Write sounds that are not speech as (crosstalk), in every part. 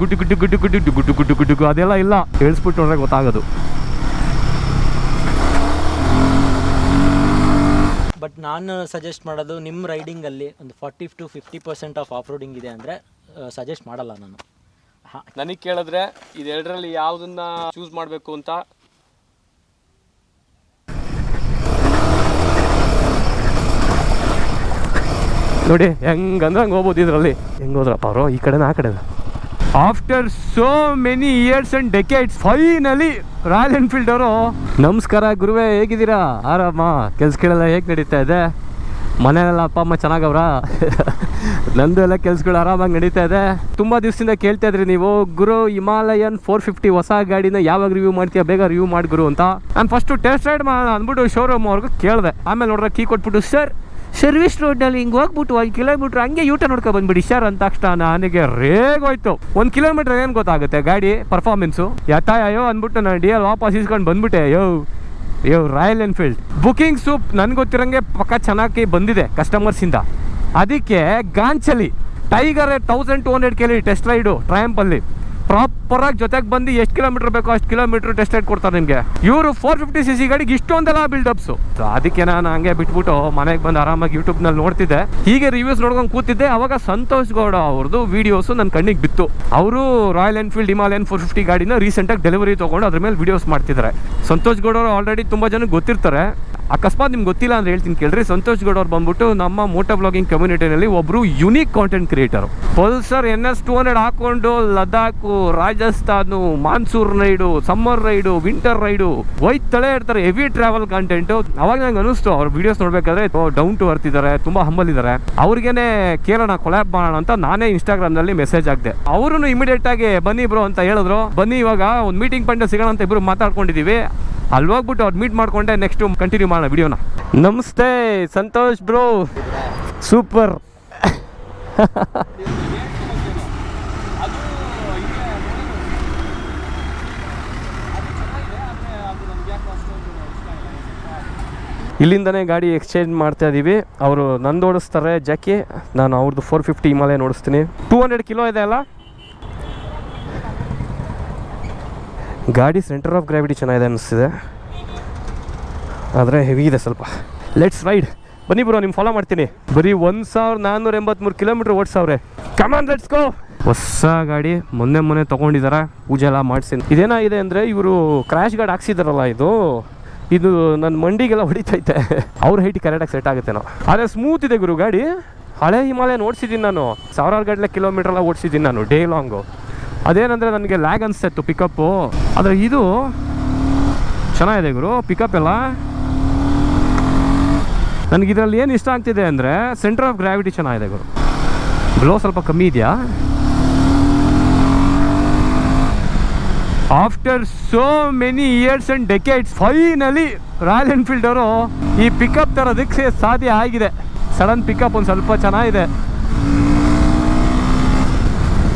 ಗುಡ್ಡು ಗುಡ್ಡು ಗುಡ್ಡು ಗುಡ್ಡು ಗುಡ್ಡು ಗುಡ್ಡು ಗುಡ್ಡು ಅದೆಲ್ಲ ಇಲ್ಲ. ಹೇಳ್ಸ್ಬಿಟ್ಟು ನೋಡ್ರೆ ಗೊತ್ತಾಗೋದು. ಬಟ್ ನಾನು ಸಜೆಸ್ಟ್ ಮಾಡೋದು ನಿಮ್ಮ ರೈಡಿಂಗಲ್ಲಿ ಒಂದು forty to fifty percent off off roading ಇದೆ ಅಂದರೆ ಸಜೆಸ್ಟ್ ಮಾಡಲ್ಲ ನಾನು. ನನಗೆ ಕೇಳಿದ್ರೆ ಇದೆರಡರಲ್ಲಿ ಯಾವುದನ್ನ ಚೂಸ್ ಮಾಡಬೇಕು ಅಂತ? ನೋಡಿ ಹೆಂಗಂದ್ರೆ ಹಂಗೆ ಹೋಗ್ಬೋದು ಇದರಲ್ಲಿ. ಹೆಂಗೆ ಹೋದ್ರಪ್ಪ ಅವರು? ಈ ಕಡೆನ ಆ ಕಡೆನ? After so many years and decades finally Royal Enfield ಅವರು, ನಮಸ್ಕಾರ ಗುರುವೇ, ಹೇಗಿದ್ದೀರಾ? ಆರಾಮ. ಕೆಲ್ಸಗಳೆಲ್ಲ ಹೇಗೆ ನಡೀತಾ ಇದೆ? ಮನೆಯಲ್ಲೆಲ್ಲ ಅಪ್ಪ, ಅಮ್ಮ ಚೆನ್ನಾಗವ್ರ? (laughs) ನಂದು ಎಲ್ಲ ಕೆಲ್ಸಗಳು ಆರಾಮಾಗಿ ನಡೀತಾ ಇದೆ. ತುಂಬ ದಿವಸದಿಂದ ಕೇಳ್ತಾ ಇದ್ರಿ ನೀವು. ಗುರು, ಹಿಮಾಲಯನ್ ಫೋರ್ ಫಿಫ್ಟಿ ಹೊಸ ಗಾಡಿನ ಯಾವಾಗ ರಿವ್ಯೂ ಮಾಡ್ತೀಯಾ? ಬೇಗ ರಿವ್ಯೂ ಮಾಡಿ ಗುರು ಅಂತ. ನಾನು ಫಸ್ಟು ಟೆಸ್ಟ್ ರೈಡ್ ಮಾಡೋಣ ಅಂದ್ಬಿಟ್ಟು ಶೋರೂಮ್ ಅವ್ರಿಗೂ ಕೇಳಿದೆ. ಆಮೇಲೆ ನೋಡ್ರೆ ಕೀ ಕೊಟ್ಬಿಟ್ಟು ಸರ್ ಸರ್ವಿಸ್ ರೋಡ್ನಲ್ಲಿ ಹಿಂಗೆ ಹೋಗ್ಬಿಟ್ಟು ಒಂದು ಕಿಲೋಮೀಟ್ರ್ ಹಂಗೆ ಯೂಟ ನೋಡ್ಕೊ ಬಂದ್ಬಿಡಿ. ಸರ್ ಅಂತ ತಕ್ಷಣ ನನಗೆ ರೇಗೋಯ್ತು. ಒಂದು ಕಿಲೋಮೀಟ್ರ್ ಏನು ಗೊತ್ತಾಗುತ್ತೆ? ಗಾಡಿ ಪರ್ಫಾರ್ಮೆನ್ಸು ಯಥಾಯೋ ಅಂದ್ಬಿಟ್ಟು ನಾನು ಡಿ ಎಲ್ ವಾಪಸ್ ಇಸ್ಕೊಂಡು ಬಂದ್ಬಿಟ್ಟೆ. Yo yo, Royal Enfield. Booking soup ನನಗೆ ಗೊತ್ತಿರಂಗೆ ಪಕ್ಕ ಚೆನ್ನಾಗಿ ಬಂದಿದೆ ಕಸ್ಟಮರ್ಸಿಂದ ಅದಕ್ಕೆ ಗಾಂಚಲಿ, ಟೈಗರ್ ತೌಸಂಡ್ ಟು ಹಂಡ್ರೆಡ್ ಕೆಲಿ ಟೆಸ್ಟ್ ರೈಡು ಟ್ರಯಾಂಪಲ್ಲಿ ಪ್ರಾಪರಾಗಿ ಜೊತೆಗೆ ಬಂದು ಎಷ್ಟು ಕಿಲೋಮೀಟರ್ ಬೇಕೋ ಅಷ್ಟು ಕಿಲೋಮೀಟರ್ ಟೆಸ್ಟ್ ರೈಡ್ ಕೊಡ್ತಾರೆ ನಿಮಗೆ. ಇವರು ಫೋರ್ ಫಿಫ್ಟಿ ಸಿ ಸಿ ಗಾಡಿಗೆ ಇಷ್ಟೊಂದೆಲ್ಲ ಬಿಲ್ಡಪ್ಸು ಅದಕ್ಕೆ ನಾನು ಹಂಗೆ ಬಿಟ್ಬಿಟ್ಟು ಮನೆಗೆ ಬಂದು ಆರಾಮಾಗಿ ಯೂಟ್ಯೂಬ್ನಲ್ಲಿ ನೋಡ್ತಿದ್ದೆ. ಹೀಗೆ ರಿವ್ಯೂಸ್ ನೋಡ್ಕೊಂಡು ಕೂತಿದ್ದೆ. ಅವಾಗ ಸಂತೋಷ್ ಗೌಡ ಅವ್ರದ್ದು ವೀಡಿಯೋಸು ನನ್ನ ಕಣ್ಣಿಗೆ ಬಿತ್ತು. ಅವರು Royal Enfield Himalayan four fifty ಗಾಡಿನ ರೀಸೆಂಟಾಗಿ ಡೆಲಿವರಿ ತೊಗೊಂಡು ಅದ್ರ ಮೇಲೆ ವೀಡಿಯೋಸ್ ಮಾಡ್ತಿದ್ದಾರೆ. ಸಂತೋಷ್ ಗೌಡ ಅವರು ಆಲ್ರೆಡಿ ತುಂಬ ಜನಕ್ಕೆ ಗೊತ್ತಿರ್ತಾರೆ. ಅಕಸ್ಮಾತ್ ನಿಮ್ಗೆ ಗೊತ್ತಿಲ್ಲ ಅಂದ್ರೆ ಹೇಳ್ತೀನಿ ಕೇಳ್ರಿ. ಸಂತೋಷ್ ಗೌಡ ಅವ್ರು ಬಂದ್ಬಿಟ್ಟು ನಮ್ಮ ಮೋಟೋ ಬ್ಲಾಗಿಂಗ್ ಕಮ್ಯುನಿಟಿನಲ್ಲಿ ಒಬ್ರು unique content creator Pulsar N S two hundred ಹಾಕೊಂಡು Ladakh Rajasthan monsoon ride summer ride winter ride ತಳೆ ಇರ್ತಾರೆ ಹೆವಿ ಟ್ರಾವೆಲ್ ಕಾಂಟೆಂಟ್ ಅವಾಗ ನಂಗೆ ಅನಿಸ್ತು ಅವ್ರ ವಿಡಿಯೋಸ್ ನೋಡ್ಬೇಕಾದ್ರೆ ಡೌನ್ ಟು ಅರ್ತ್ ಇದ್ದಾರೆ ತುಂಬಾ ಹಂಬಲ್ ಇದ್ದಾರೆ ಅವ್ರಿಗೇನೆ ಕೇಳೋಣ ಕೊಲ್ಯಾಬ್ ಮಾಡೋಣ ಅಂತ ನಾನೇ ಇನ್ಸ್ಟಾಗ್ರಾಮ್ನಲ್ಲಿ ಮೆಸೇಜ್ ಹಾಕ್ದೆ. ಅವರು ಇಮಿಡಿಯೇಟ್ ಆಗಿ ಬನ್ನಿ ಬ್ರೋ ಅಂತ ಹೇಳಿದ್ರು. ಬನ್ನಿ ಇವಾಗ, ಒಂದು ಮೀಟಿಂಗ್ ಪಾಯಿಂಟ್ ಸಿಗೋಣ ಅಂತ ಇಬ್ರು ಮಾತಾಡ್ಕೊಂಡಿದೀವಿ. ಅಲ್ಲಿ ಹೋಗ್ಬಿಟ್ಟು ಅವ್ರು ಮೀಟ್ ಮಾಡ್ಕೊಂಡೆ ನೆಕ್ಸ್ಟ್ ಕಂಟಿನ್ಯೂ ಮಾಡೋಣ ವಿಡಿಯೋನ. ನಮಸ್ತೆ, ಸಂತೋಷ್ ಬ್ರೋ. ಸೂಪರ್. ಇಲ್ಲಿಂದನೇ ಗಾಡಿ ಎಕ್ಸ್ಚೇಂಜ್ ಮಾಡ್ತಾ ಇದ್ದೀವಿ ಅವರು ನಂದು ಓಡಿಸ್ತಾರೆ ಜಾಕಿ. ನಾನು ಅವ್ರದ್ದು ಫೋರ್ ಫಿಫ್ಟಿ ಹಿಮಾಲಯ ನೋಡಿಸ್ತೀನಿ ಟೂ ಹಂಡ್ರೆಡ್ ಕಿಲೋ ಇದೆ ಅಲ್ಲ? ಗಾಡಿ ಸೆಂಟರ್ ಆಫ್ ಗ್ರಾವಿಟಿ ಚೆನ್ನಾಗಿದೆ ಅನ್ನಿಸ್ತಿದೆ ಆದರೆ ಹೆವಿ ಇದೆ ಸ್ವಲ್ಪ. ಲೆಟ್ಸ್ ರೈಡ್ ಬನ್ನಿ ಬ್ರೋ ನಿಮ್ಮ ಫಾಲೋ ಮಾಡ್ತೀನಿ. ಬರೀ ಒಂದು ಸಾವಿರದ ನಾನ್ನೂರ ಎಂಬತ್ಮೂರು ಕಿಲೋಮೀಟ್ರ್ ಓಡಿಸವ್ರೆ ಕಮಾನ್ ಲೆಟ್ಸ್ ಗೋ ಹೊಸ ಗಾಡಿ ಮೊನ್ನೆ ಮೊನ್ನೆ ತೊಗೊಂಡಿದ್ದಾರೆ ಪೂಜೆ ಎಲ್ಲ ಮಾಡಿಸಿ ಇದೇನಾಗಿದೆ ಅಂದರೆ ಇವರು ಕ್ರ್ಯಾಶ್ ಗಾರ್ಡ್ ಹಾಕ್ಸಿದಾರಲ್ಲ ಇದು. ಇದು ನನ್ನ ಮಂಡಿಗೆಲ್ಲ ಹೊಡಿತೈತೆ ಅವ್ರ ಹೈಟ್ ಕರೆಕ್ಟಾಗಿ ಸೆಟ್ ಆಗುತ್ತೇನೋ ಆದರೆ ಸ್ಮೂತ್ ಇದೆ ಗುರು ಗಾಡಿ. ಹಳೆ ಹಿಮಾಲಯನ್ ಓಡಿಸಿದ್ದೀನಿ ನಾನು. ಸಾವಿರಾರು ಗಟ್ಟಲೆ ಕಿಲೋಮೀಟರ್ ಎಲ್ಲ ಓಡಿಸಿದ್ದೀನಿ ನಾನು ಡೇ ಲಾಂಗು ಅದೇನಂದರೆ ನನಗೆ ಲ್ಯಾಗ್ ಅನಿಸ್ತಿತ್ತು ಪಿಕಪ್ಪು ಆದರೆ ಇದು ಚೆನ್ನಾಗಿದೆ ಗುರು ಪಿಕಪ್ ಎಲ್ಲ. ನನಗೆ ಇದರಲ್ಲಿ ಏನು ಇಷ್ಟ ಆಗ್ತಿದೆ ಅಂದರೆ ಸೆಂಟರ್ ಆಫ್ ಗ್ರಾವಿಟಿ ಚೆನ್ನಾಗಿದೆ ಗುರು. ಗ್ಲೋ ಸ್ವಲ್ಪ ಕಮ್ಮಿ ಇದೆಯಾ? After so many years and decades finally Royal Enfield ಅವರು ಈ ಪಿಕಪ್ ತರೋದಕ್ಕೆ ಸಾಧ್ಯ ಆಗಿದೆ. ಸಡನ್ ಪಿಕಪ್ ಒಂದು ಸ್ವಲ್ಪ ಚೆನ್ನಾಗಿದೆ.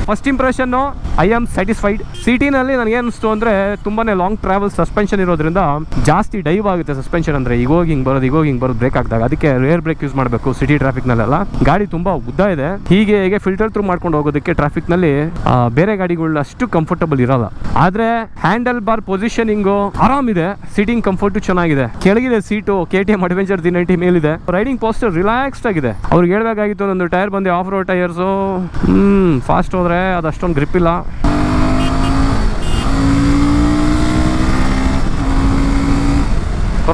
First impression I am satisfied ಸಿಟಿನಲ್ಲಿ ನನಗೆ ಅನಿಸ್ತು ಅಂದರೆ ತುಂಬಾ ಲಾಂಗ್ ಟ್ರಾವೆಲ್ ಸಸ್ಪೆನ್ಷನ್ ಇರೋದ್ರಿಂದ ಜಾಸ್ತಿ ಡೈವ್ ಆಗುತ್ತೆ ಸಸ್ಪೆನ್ಷನ್ ಅಂದರೆ. ಈಗ ಹೋಗಿ ಹಿಂಗೆ ಬರೋದು, ಈಗ ಹೋಗಿ ಹಿಂಗೆ ಬರೋದು ಬ್ರೇಕ್ ಹಾಕಿದಾಗ ಅದಕ್ಕೆ ರೇರ್ ಬ್ರೇಕ್ ಯೂಸ್ ಮಾಡಬೇಕು ಸಿಟಿ ಟ್ರಾಫಿಕ್ನಲ್ಲೆಲ್ಲ ಗಾಡಿ ತುಂಬ ಉದ್ದ ಇದೆ. ಹೀಗೆ, ಹೇಗೆ ಫಿಲ್ಟರ್ ಥ್ರೂ ಮಾಡ್ಕೊಂಡು ಹೋಗೋದಕ್ಕೆ ಟ್ರಾಫಿಕ್ನಲ್ಲಿ ಬೇರೆ ಗಾಡಿಗಳು ಅಷ್ಟು ಕಂಫರ್ಟಬಲ್ ಇರಲ್ಲ. ಆದರೆ ಹ್ಯಾಂಡಲ್ ಬಾರ್ ಪೊಸಿಷನಿಂಗು ಆರಾಮಿದೆ. ಸೀಟಿಂಗ್ ಕಂಫರ್ಟು ಚೆನ್ನಾಗಿದೆ. ಕೆಳಗಿದೆ seat K T M adventure the ninety ಮೇಲಿದೆ. ರೈಡಿಂಗ್ ಪೋಸ್ಟರ್ ರಿಲ್ಯಾಕ್ಸ್ಡ್ ಆಗಿದೆ. ಅವ್ರಿಗೆ ಹೇಳ್ಬೇಕಾಗಿತ್ತು ಒಂದು ಟೈರ್ ಬಂದು off road tyres hmm fast ಹೋದ್ರೆ ಅದು ಅಷ್ಟೊಂದು ಗ್ರಿಪ್ ಇಲ್ಲ.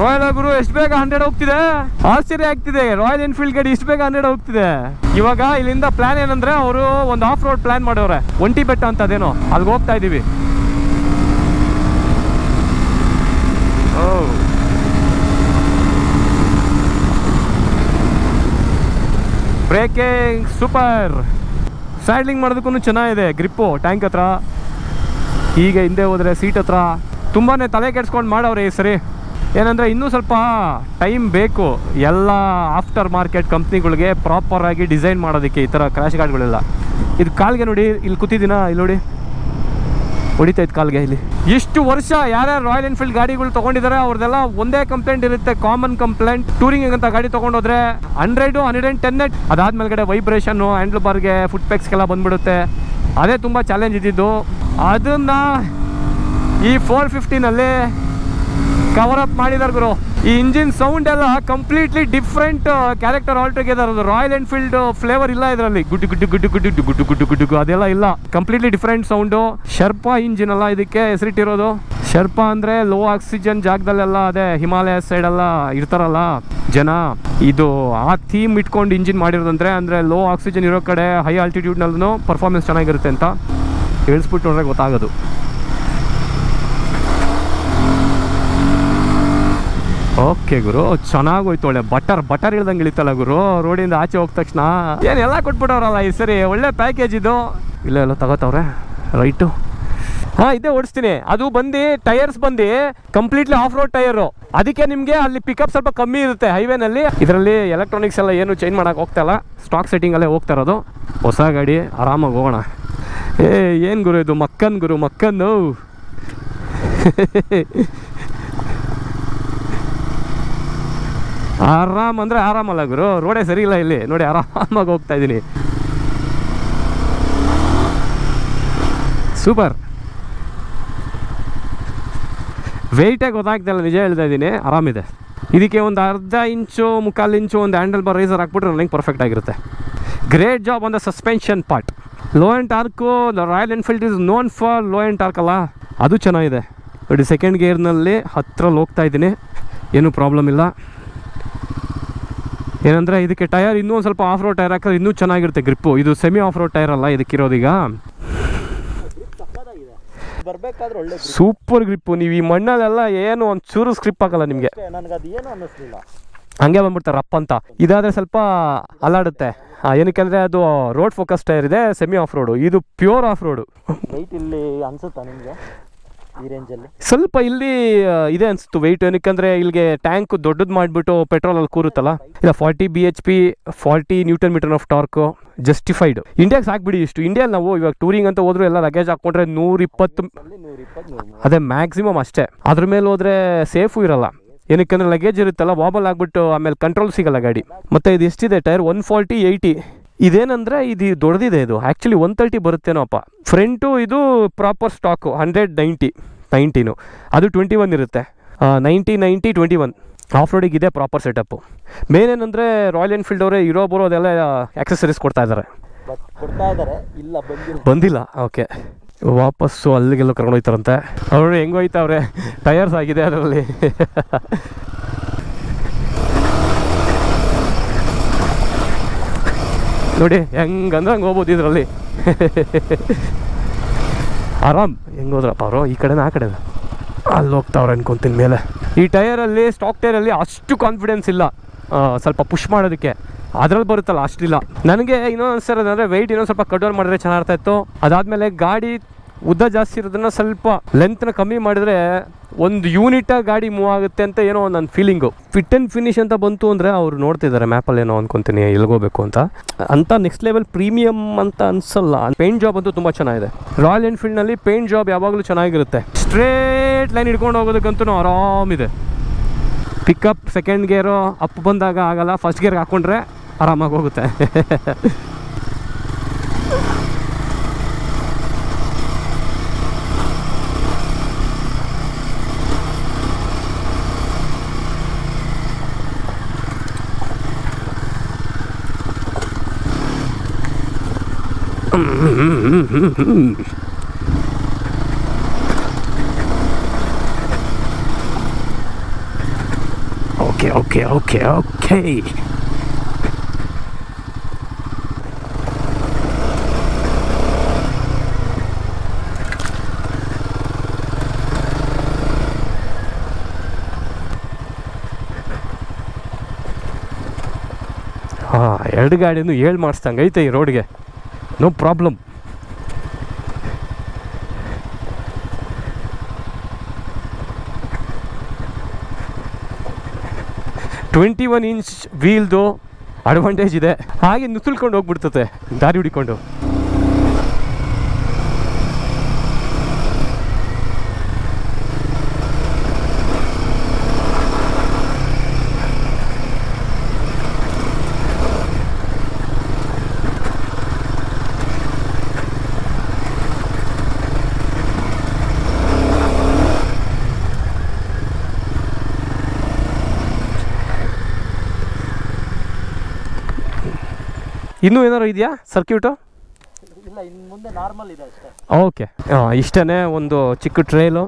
ರಾಯಲ್ ಗುರು ಎಷ್ಟು ಬೇಗ ಹಂಡ್ರೆಡ್ ಹೋಗ್ತಿದೆ? ಆಶ್ಚರ್ಯ ಆಗ್ತಿದೆ ರಾಯಲ್ ಎನ್ಫೀಲ್ಡ್ ಗಾಡಿ ಇಷ್ಟು ಬೇಗ ಹಂಡ್ರೆಡ್ ಹೋಗ್ತಿದೆ. ಇವಾಗ ಇಲ್ಲಿಂದ ಪ್ಲಾನ್ ಏನಂದ್ರೆ ಅವರು ಒಂದು ಆಫ್ ರೋಡ್ ಪ್ಲಾನ್ ಮಾಡವ್ರೆ ಒಂಟಿ ಬೆಟ್ಟ ಅಂತ ಅದೇನೋ, ಅಲ್ಲಿಗೆ ಹೋಗ್ತಾ ಇದೀವಿ. ಬ್ರೇಕಿಂಗ್ ಸೂಪರ್ ಸ್ಯಾಡ್ಲಿಂಗ್ ಮಾಡೋದಕ್ಕೂ ಚೆನ್ನಾಗಿದೆ ಗ್ರಿಪ್ಪು ಟ್ಯಾಂಕ್ ಹತ್ರ. ಹೀಗೆ ಹಿಂದೆ ಹೋದರೆ ಸೀಟ್ ಹತ್ರ. ತುಂಬಾ ತಲೆ ಕೆಡ್ಸ್ಕೊಂಡು ಮಾಡವ್ರೆ ಈ ಸರಿ. ಏನಂದರೆ ಇನ್ನೂ ಸ್ವಲ್ಪ ಟೈಮ್ ಬೇಕು. ಎಲ್ಲ ಆಫ್ಟರ್ ಮಾರ್ಕೆಟ್ ಕಂಪ್ನಿಗಳಿಗೆ ಪ್ರಾಪರಾಗಿ ಡಿಸೈನ್ ಮಾಡೋದಕ್ಕೆ ಈ ಥರ ಕ್ರ್ಯಾಶ್ ಗಾರ್ಡ್ಗಳೆಲ್ಲ ಇದು ಕಾಲಿಗೆ ನೋಡಿ, ಇಲ್ಲಿ ಕೂತಿದ್ದೀನ? ಇಲ್ಲಿ ನೋಡಿ. ಹೊಡಿತೈತೆ ಕಾಲ್ಗೆ ಇಲ್ಲಿ. ಇಷ್ಟು ವರ್ಷ ಯಾರ್ಯಾರು ರಾಯಲ್ ಎನ್ಫೀಲ್ಡ್ ಗಾಡಿಗಳು ತೊಗೊಂಡಿದ್ದಾರೆ ಅವ್ರದ್ದೆಲ್ಲ ಒಂದೇ ಕಂಪ್ಲೇಂಟ್ ಇರುತ್ತೆ ಕಾಮನ್ ಕಂಪ್ಲೇಂಟ್ ಟೂರಿಂಗ್ ಅಂತ ಗಾಡಿ ತಗೊಂಡೋದ್ರೆ hundred hundred and ten net ಅದಾದ್ಮೇಲೆ ವೈಬ್ರೇಷನ್ನು ಹ್ಯಾಂಡ್ಲ್ ಬಾರ್ಗೆ ಫುಟ್ ಪ್ಯಾಕ್ಸ್ಗೆಲ್ಲ ಬಂದ್ಬಿಡುತ್ತೆ. ಅದೇ ತುಂಬ ಚಾಲೆಂಜ್ ಇದ್ದಿದ್ದು. ಅದನ್ನು ಈ ಫೋರ್ ಫಿಫ್ಟಿನಲ್ಲಿ ಕವರ್ ಅಪ್ ಮಾಡಿದಾರೆ ಗುರು. ಈ ಇಂಜಿನ್ ಸೌಂಡ್ ಎಲ್ಲ ಕಂಪ್ಲೀಟ್ಲಿ ಡಿಫ್ರೆಂಟ್ ಕ್ಯಾರೆಕ್ಟರ್ ಆಲ್ಟುಗೆದರ್ ಅದು ರಾಯಲ್ ಎನ್ಫೀಲ್ಡ್ ಫ್ಲೇವರ್ ಇಲ್ಲ ಇದರಲ್ಲಿ. ಗುಡ್ಡು ಗುಡ್ಡು ಗುಡ್ಡು ಗುಡ್ಡು ಗುಡ್ಡು ಗುಡ್ಡು ಗುಡ್ಡು ಅದೆಲ್ಲ ಇಲ್ಲ. ಕಂಪ್ಲೀಟ್ಲಿ ಡಿಫ್ರೆಂಟ್ ಸೌಂಡು ಶರ್ಪ ಇಂಜಿನ್ ಅಲ್ಲ ಇದಕ್ಕೆ ಹೆಸರಿಟ್ಟಿರೋದು. ಶರ್ಪ ಅಂದ್ರೆ ಲೋ ಆಕ್ಸಿಜನ್ ಜಾಗದಲ್ಲೆಲ್ಲ ಅದೇ ಹಿಮಾಲಯ ಸೈಡ್ ಸೈಡೆಲ್ಲ ಇರ್ತಾರಲ್ಲ ಜನ. ಇದು ಆ ಥೀಮ್ ಇಟ್ಕೊಂಡು ಇಂಜಿನ್ ಮಾಡಿರೋದಂದ್ರೆ ಅಂದ್ರೆ ಲೋ ಆಕ್ಸಿಜನ್ ಇರೋ ಕಡೆ ಹೈ ಆಲ್ಟಿಟ್ಯೂಡ್ನಲ್ಲೂ ಪರ್ಫಾರ್ಮೆನ್ಸ್ ಚೆನ್ನಾಗಿರುತ್ತೆ ಅಂತ. ಹೇಳಿಸ್ಬಿಟ್ಟು ನೋಡ್ರೆ ಗೊತ್ತಾಗೋದು. ಓಕೆ ಗುರು ಚೆನ್ನಾಗಿ ಹೋಯ್ತು ಒಳ್ಳೆ ಬಟರ್ ಬಟರ್ ಇಳ್ದಂಗೆ ಇಳಿತಲ್ಲ ಗುರು, ರೋಡಿಂದ ಆಚೆ ಹೋದ ತಕ್ಷಣ. ಏನೆಲ್ಲ ಕೊಟ್ಬಿಟ್ಟವ್ರಲ್ಲ ಈ ಸರಿ, ಒಳ್ಳೆ ಪ್ಯಾಕೇಜ್ ಇದು. ಇಲ್ಲ ಎಲ್ಲ ತಗೋತವ್ರೆ, ರೈಟು. ಹಾಂ, ಇದೇ ಓಡಿಸ್ತೀನಿ. ಅದು ಬಂದು ಟೈರ್ಸ್ ಬಂದು ಕಂಪ್ಲೀಟ್ಲಿ ಆಫ್ ರೋಡ್ ಟೈರು ಅದಕ್ಕೆ ನಿಮಗೆ ಅಲ್ಲಿ ಪಿಕಪ್ ಸ್ವಲ್ಪ ಕಮ್ಮಿ ಇರುತ್ತೆ ಹೈವೇನಲ್ಲಿ ಇದರಲ್ಲಿ ಎಲೆಕ್ಟ್ರಾನಿಕ್ಸ್ ಎಲ್ಲ ಏನು ಚೇಂಜ್ ಮಾಡೋಕೆ ಹೋಗ್ತಾ ಇಲ್ಲ. ಸ್ಟಾಕ್ ಸೆಟ್ಟಿಂಗಲ್ಲೇ ಹೋಗ್ತಾ ಇರೋದು. ಹೊಸ ಗಾಡಿ, ಆರಾಮಾಗಿ ಹೋಗೋಣ. ಏ, ಏನು ಗುರು ಇದು ಮಕ್ಕನ್ ಗುರು, ಮಕ್ಕನ್ನು? (laughs) ಆರಾಮ್ ಅಂದರೆ ಆರಾಮಲ್ಲ ಗುರು? ರೋಡೆ ಸರಿ ಇಲ್ಲ ಇಲ್ಲಿ. ನೋಡಿ ಆರಾಮಾಗಿ ಹೋಗ್ತಾ ಇದ್ದೀನಿ. ಸೂಪರ್. ವೆಯ್ಟೇ ಗೊತ್ತಾಗ್ತಿಲ್ಲ ನಿಜ ಹೇಳ್ತಾ ಇದ್ದೀನಿ. ಆರಾಮಿದೆ. ಇದಕ್ಕೆ ಒಂದು ಅರ್ಧ ಇಂಚು, ಮುಕ್ಕಾಲು ಇಂಚು ಒಂದು ಹ್ಯಾಂಡಲ್ ಬಾರ್ ರೈಸರ್ ಹಾಕ್ಬಿಟ್ರೆ ನನಗೆ ಪರ್ಫೆಕ್ಟ್ ಆಗಿರುತ್ತೆ. Great job on suspension part low end torque Royal Enfield is known for low end torque ಅಲ್ಲ? ಅದು ಚೆನ್ನಾಗಿದೆ. ನೋಡಿ ಸೆಕೆಂಡ್ ಗೇರ್ನಲ್ಲಿ ಹತ್ರಲ್ಲಿ ಹೋಗ್ತಾ ಇದ್ದೀನಿ. ಏನೂ ಪ್ರಾಬ್ಲಮ್ ಇಲ್ಲ. ಏನಂದರೆ ಇದಕ್ಕೆ ಟೈರ್ ಇನ್ನೂ ಒಂದು ಸ್ವಲ್ಪ ಆಫ್ ರೋಡ್ ಟೈರ್ ಹಾಕಿದ್ರೆ ಇನ್ನೂ ಚೆನ್ನಾಗಿರುತ್ತೆ ಗ್ರಿಪ್ಪು ಇದು ಸೆಮಿ ಆಫ್ ರೋಡ್ ಟೈರ್ ಅಲ್ಲ ಇದಕ್ಕಿರೋದೀಗ. ಸೂಪರ್ ಗ್ರಿಪ್ಪು ನೀವು ಈ ಮಣ್ಣಲ್ಲೆಲ್ಲ ಏನು ಒಂದು ಚೂರು ಸ್ಕ್ರಿಪ್ ಹಾಕಲ್ಲ ನಿಮಗೆ. ನನಗೆ ಅದು ಏನು ಅನ್ನಿಸ್ಲಿಲ್ಲ. ಹಂಗೆ ಬಂದ್ಬಿಡ್ತಾರೆ ರಪ್ ಅಂತ. ಇದಾದರೆ ಸ್ವಲ್ಪ ಅಲ್ಲಾಡುತ್ತೆ. ಏನಕ್ಕೆ ಅಂದರೆ ಅದು ರೋಡ್ ಫೋಕಸ್ ಟೈರ್ ಇದೆ ಸೆಮಿ ಆಫ್ ರೋಡು ಇದು ಪ್ಯೂರ್ ಆಫ್ ರೋಡು ಇಲ್ಲಿ ಅನ್ಸುತ್ತಾ ನಿಮಗೆ? ಸ್ವಲ್ಪ ಇಲ್ಲಿ ಇದೆ ಅನಿಸ್ತು ವೆಯ್ಟ್ ಏನಕ್ಕಂದ್ರೆ ಇಲ್ಲಿಗೆ ಟ್ಯಾಂಕ್ ದೊಡ್ಡದು ಮಾಡಿಬಿಟ್ಟು ಪೆಟ್ರೋಲಲ್ಲಿ ಕೂರುತ್ತಲ್ಲ? ಇಲ್ಲ forty B H P forty newton metre of torque justified ಇಂಡಿಯಾಗೆ ಸಾಕ್ಬಿಡಿ ಇಷ್ಟು. ಇಂಡಿಯಲ್ಲಿ ನಾವು ಇವಾಗ ಟೂರಿಂಗ್ ಅಂತ ಹೋದ್ರು ಎಲ್ಲ ಲಗೇಜ್ ಹಾಕೊಂಡ್ರೆ ನೂರ ಇಪ್ಪತ್ತು ನೂರ ಇಪ್ಪತ್ತು ನೂರ ಅದೇ ಮ್ಯಾಕ್ಸಿಮಮ್ ಅಷ್ಟೇ. ಅದ್ರ ಮೇಲೆ ಹೋದ್ರೆ ಸೇಫು ಇರಲ್ಲ. ಏನಕ್ಕಂದ್ರೆ ಲಗೇಜ್ ಇರುತ್ತಲ್ಲ ವಾಬಲ್ ಆಗ್ಬಿಟ್ಟು ಆಮೇಲೆ ಕಂಟ್ರೋಲ್ ಸಿಗಲ್ಲ ಗಾಡಿ. ಮತ್ತೆ ಇದು ಎಷ್ಟಿದೆ ಟೈರ್ ಒನ್ ಫಾರ್ಟಿ ಏಯ್ಟಿ ಇದೇನಂದ್ರೆ ಇದು ದೊಡ್ಡದಿದೆ ಇದು. ಆ್ಯಕ್ಚುಲಿ ಒನ್ ತರ್ಟಿ ಬರುತ್ತೇನೋಪ್ಪ. ಫ್ರಂಟು ಇದು ಪ್ರಾಪರ್ ಸ್ಟಾಕು ಹಂಡ್ರೆಡ್ ನೈಂಟಿ ನೈಂಟಿನು ಅದು ಟ್ವೆಂಟಿ ಒನ್ ಇರುತ್ತೆ. Ninety ninety twenty one off ರೋಡಿಗೆ ಇದೆ ಪ್ರಾಪರ್ ಸೆಟಪ್ಪು ಮೇನ್ ಏನಂದರೆ ರಾಯಲ್ ಎನ್ಫೀಲ್ಡ್ ಅವರೇ ಇರೋ ಬರೋ ಅದೆಲ್ಲ ಆಕ್ಸೆಸರೀಸ್ ಕೊಡ್ತಾ ಇದ್ದಾರೆ ಬಟ್ ಕೊಡ್ತಾ ಇದ್ದಾರೆ ಇಲ್ಲ ಬಂದಿಲ್ಲ. ಓಕೆ ವಾಪಸ್ಸು ಅಲ್ಲಿಗೆಲ್ಲ ಕರ್ಕೊಂಡು ಅವ್ರು ಅವರು ಹೆಂಗೆ ಹೋಯ್ತಾವ್ರೆ? ಟಯರ್ಸ್ ಆಗಿದೆ ಅದರಲ್ಲಿ. (laughs) ನೋಡಿ ಹೆಂಗಂದ್ರೆ ಹಂಗೆ ಹೋಗ್ಬೋದು ಇದರಲ್ಲಿ. ಆರಾಮ್. ಹೆಂಗೆ ಹೋದ್ರಪ್ಪ ಅವರು? ಈ ಕಡೆನ ಆ ಕಡೆನ? ಅಲ್ಲಿ ಹೋಗ್ತಾವ್ರೆ ಅನ್ಕೊಂತೀನಿ ಮೇಲೆ. ಈ ಟೈರಲ್ಲಿ ಸ್ಟಾಕ್ ಟೈರಲ್ಲಿ ಅಷ್ಟು ಕಾನ್ಫಿಡೆನ್ಸ್ ಇಲ್ಲ. ಸ್ವಲ್ಪ ಪುಷ್ ಮಾಡೋದಕ್ಕೆ. ಅದ್ರಲ್ಲಿ ಬರುತ್ತಲ್ಲ ಅಷ್ಟಿಲ್ಲ. ನನಗೆ ಇನ್ನೊಂದು ಅನ್ಸರ್ ಅಂದರೆ ವೆಯ್ಟ್ ಇನ್ನೊಂದು ಸ್ವಲ್ಪ ಕಡ್ಡೋನ್ ಮಾಡಿದ್ರೆ ಚೆನ್ನಾಗಿರ್ತಾ ಇತ್ತು. ಅದಾದಮೇಲೆ ಗಾಡಿ ಉದ್ದ ಜಾಸ್ತಿ ಇರೋದನ್ನ ಸ್ವಲ್ಪ ಲೆಂತ್ನ ಕಮ್ಮಿ ಮಾಡಿದ್ರೆ ಒಂದು ಯೂನಿಟಾಗಿ ಗಾಡಿ ಮೂವ್ ಆಗುತ್ತೆ ಅಂತ ಏನೋ ನನ್ನ ಫೀಲಿಂಗು ಫಿಟ್ ಆ್ಯಂಡ್ ಫಿನಿಶ್ ಅಂತ ಬಂತು ಅಂದರೆ ಅವ್ರು ನೋಡ್ತಿದ್ದಾರೆ ಮ್ಯಾಪಲ್ಲಿ ಏನೋ ಅನ್ಕೊಂತೀನಿ, ಎಲ್ಗೋಬೇಕು ಅಂತ. ಅಂತ ನೆಕ್ಸ್ಟ್ ಲೆವೆಲ್ ಪ್ರೀಮಿಯಮ್ ಅಂತ ಅನ್ಸಲ್ಲ. ಪೇಂಟ್ ಜಾಬ್ ಅಂತೂ ತುಂಬ ಚೆನ್ನಾಗಿದೆ. ರಾಯಲ್ ಎನ್ಫೀಲ್ಡ್ನಲ್ಲಿ ಪೇಂಟ್ ಜಾಬ್ ಯಾವಾಗಲೂ ಚೆನ್ನಾಗಿರುತ್ತೆ. ಸ್ಟ್ರೇಟ್ ಲೈನ್ ಹಿಡ್ಕೊಂಡು ಹೋಗೋದಕ್ಕಂತೂ ಆರಾಮಿದೆ. ಪಿಕಪ್ ಸೆಕೆಂಡ್ ಗೇರು ಅಪ್ ಬಂದಾಗ ಆಗಲ್ಲ ಫಸ್ಟ್ ಗೇರ್ಗೆ ಹಾಕ್ಕೊಂಡ್ರೆ ಆರಾಮಾಗಿ ಹೋಗುತ್ತೆ. (laughs) ಓಕೆ ಓಕೆ ಓಕೆ ಹಾಂ ಎರಡು ಗಾಡಿನೂ ಏಳು ಮಾಡಿಸ್ದಂಗೆ ಐತೆ ಈ ರೋಡ್ಗೆ no problem twenty one inch ವೀಲ್ದು advantage ಇದೆ. ಹಾಗೆ ನುಸುಳ್ಕೊಂಡು ಹೋಗ್ಬಿಡ್ತತೆ ದಾರಿ ಹುಡಿಕೊಂಡು. ಇನ್ನೂ ಏನಾದ್ರು ಇದೆಯಾ ಸರ್ಕ್ಯೂಟು? ಇಲ್ಲ ಇನ್ನು ಮುಂದೆ ನಾರ್ಮಲ್ ಇದೆ ಅಷ್ಟೇ. ಓಕೆ. ಇಷ್ಟೇ ಒಂದು ಚಿಕ್ಕ ಟ್ರೈಲು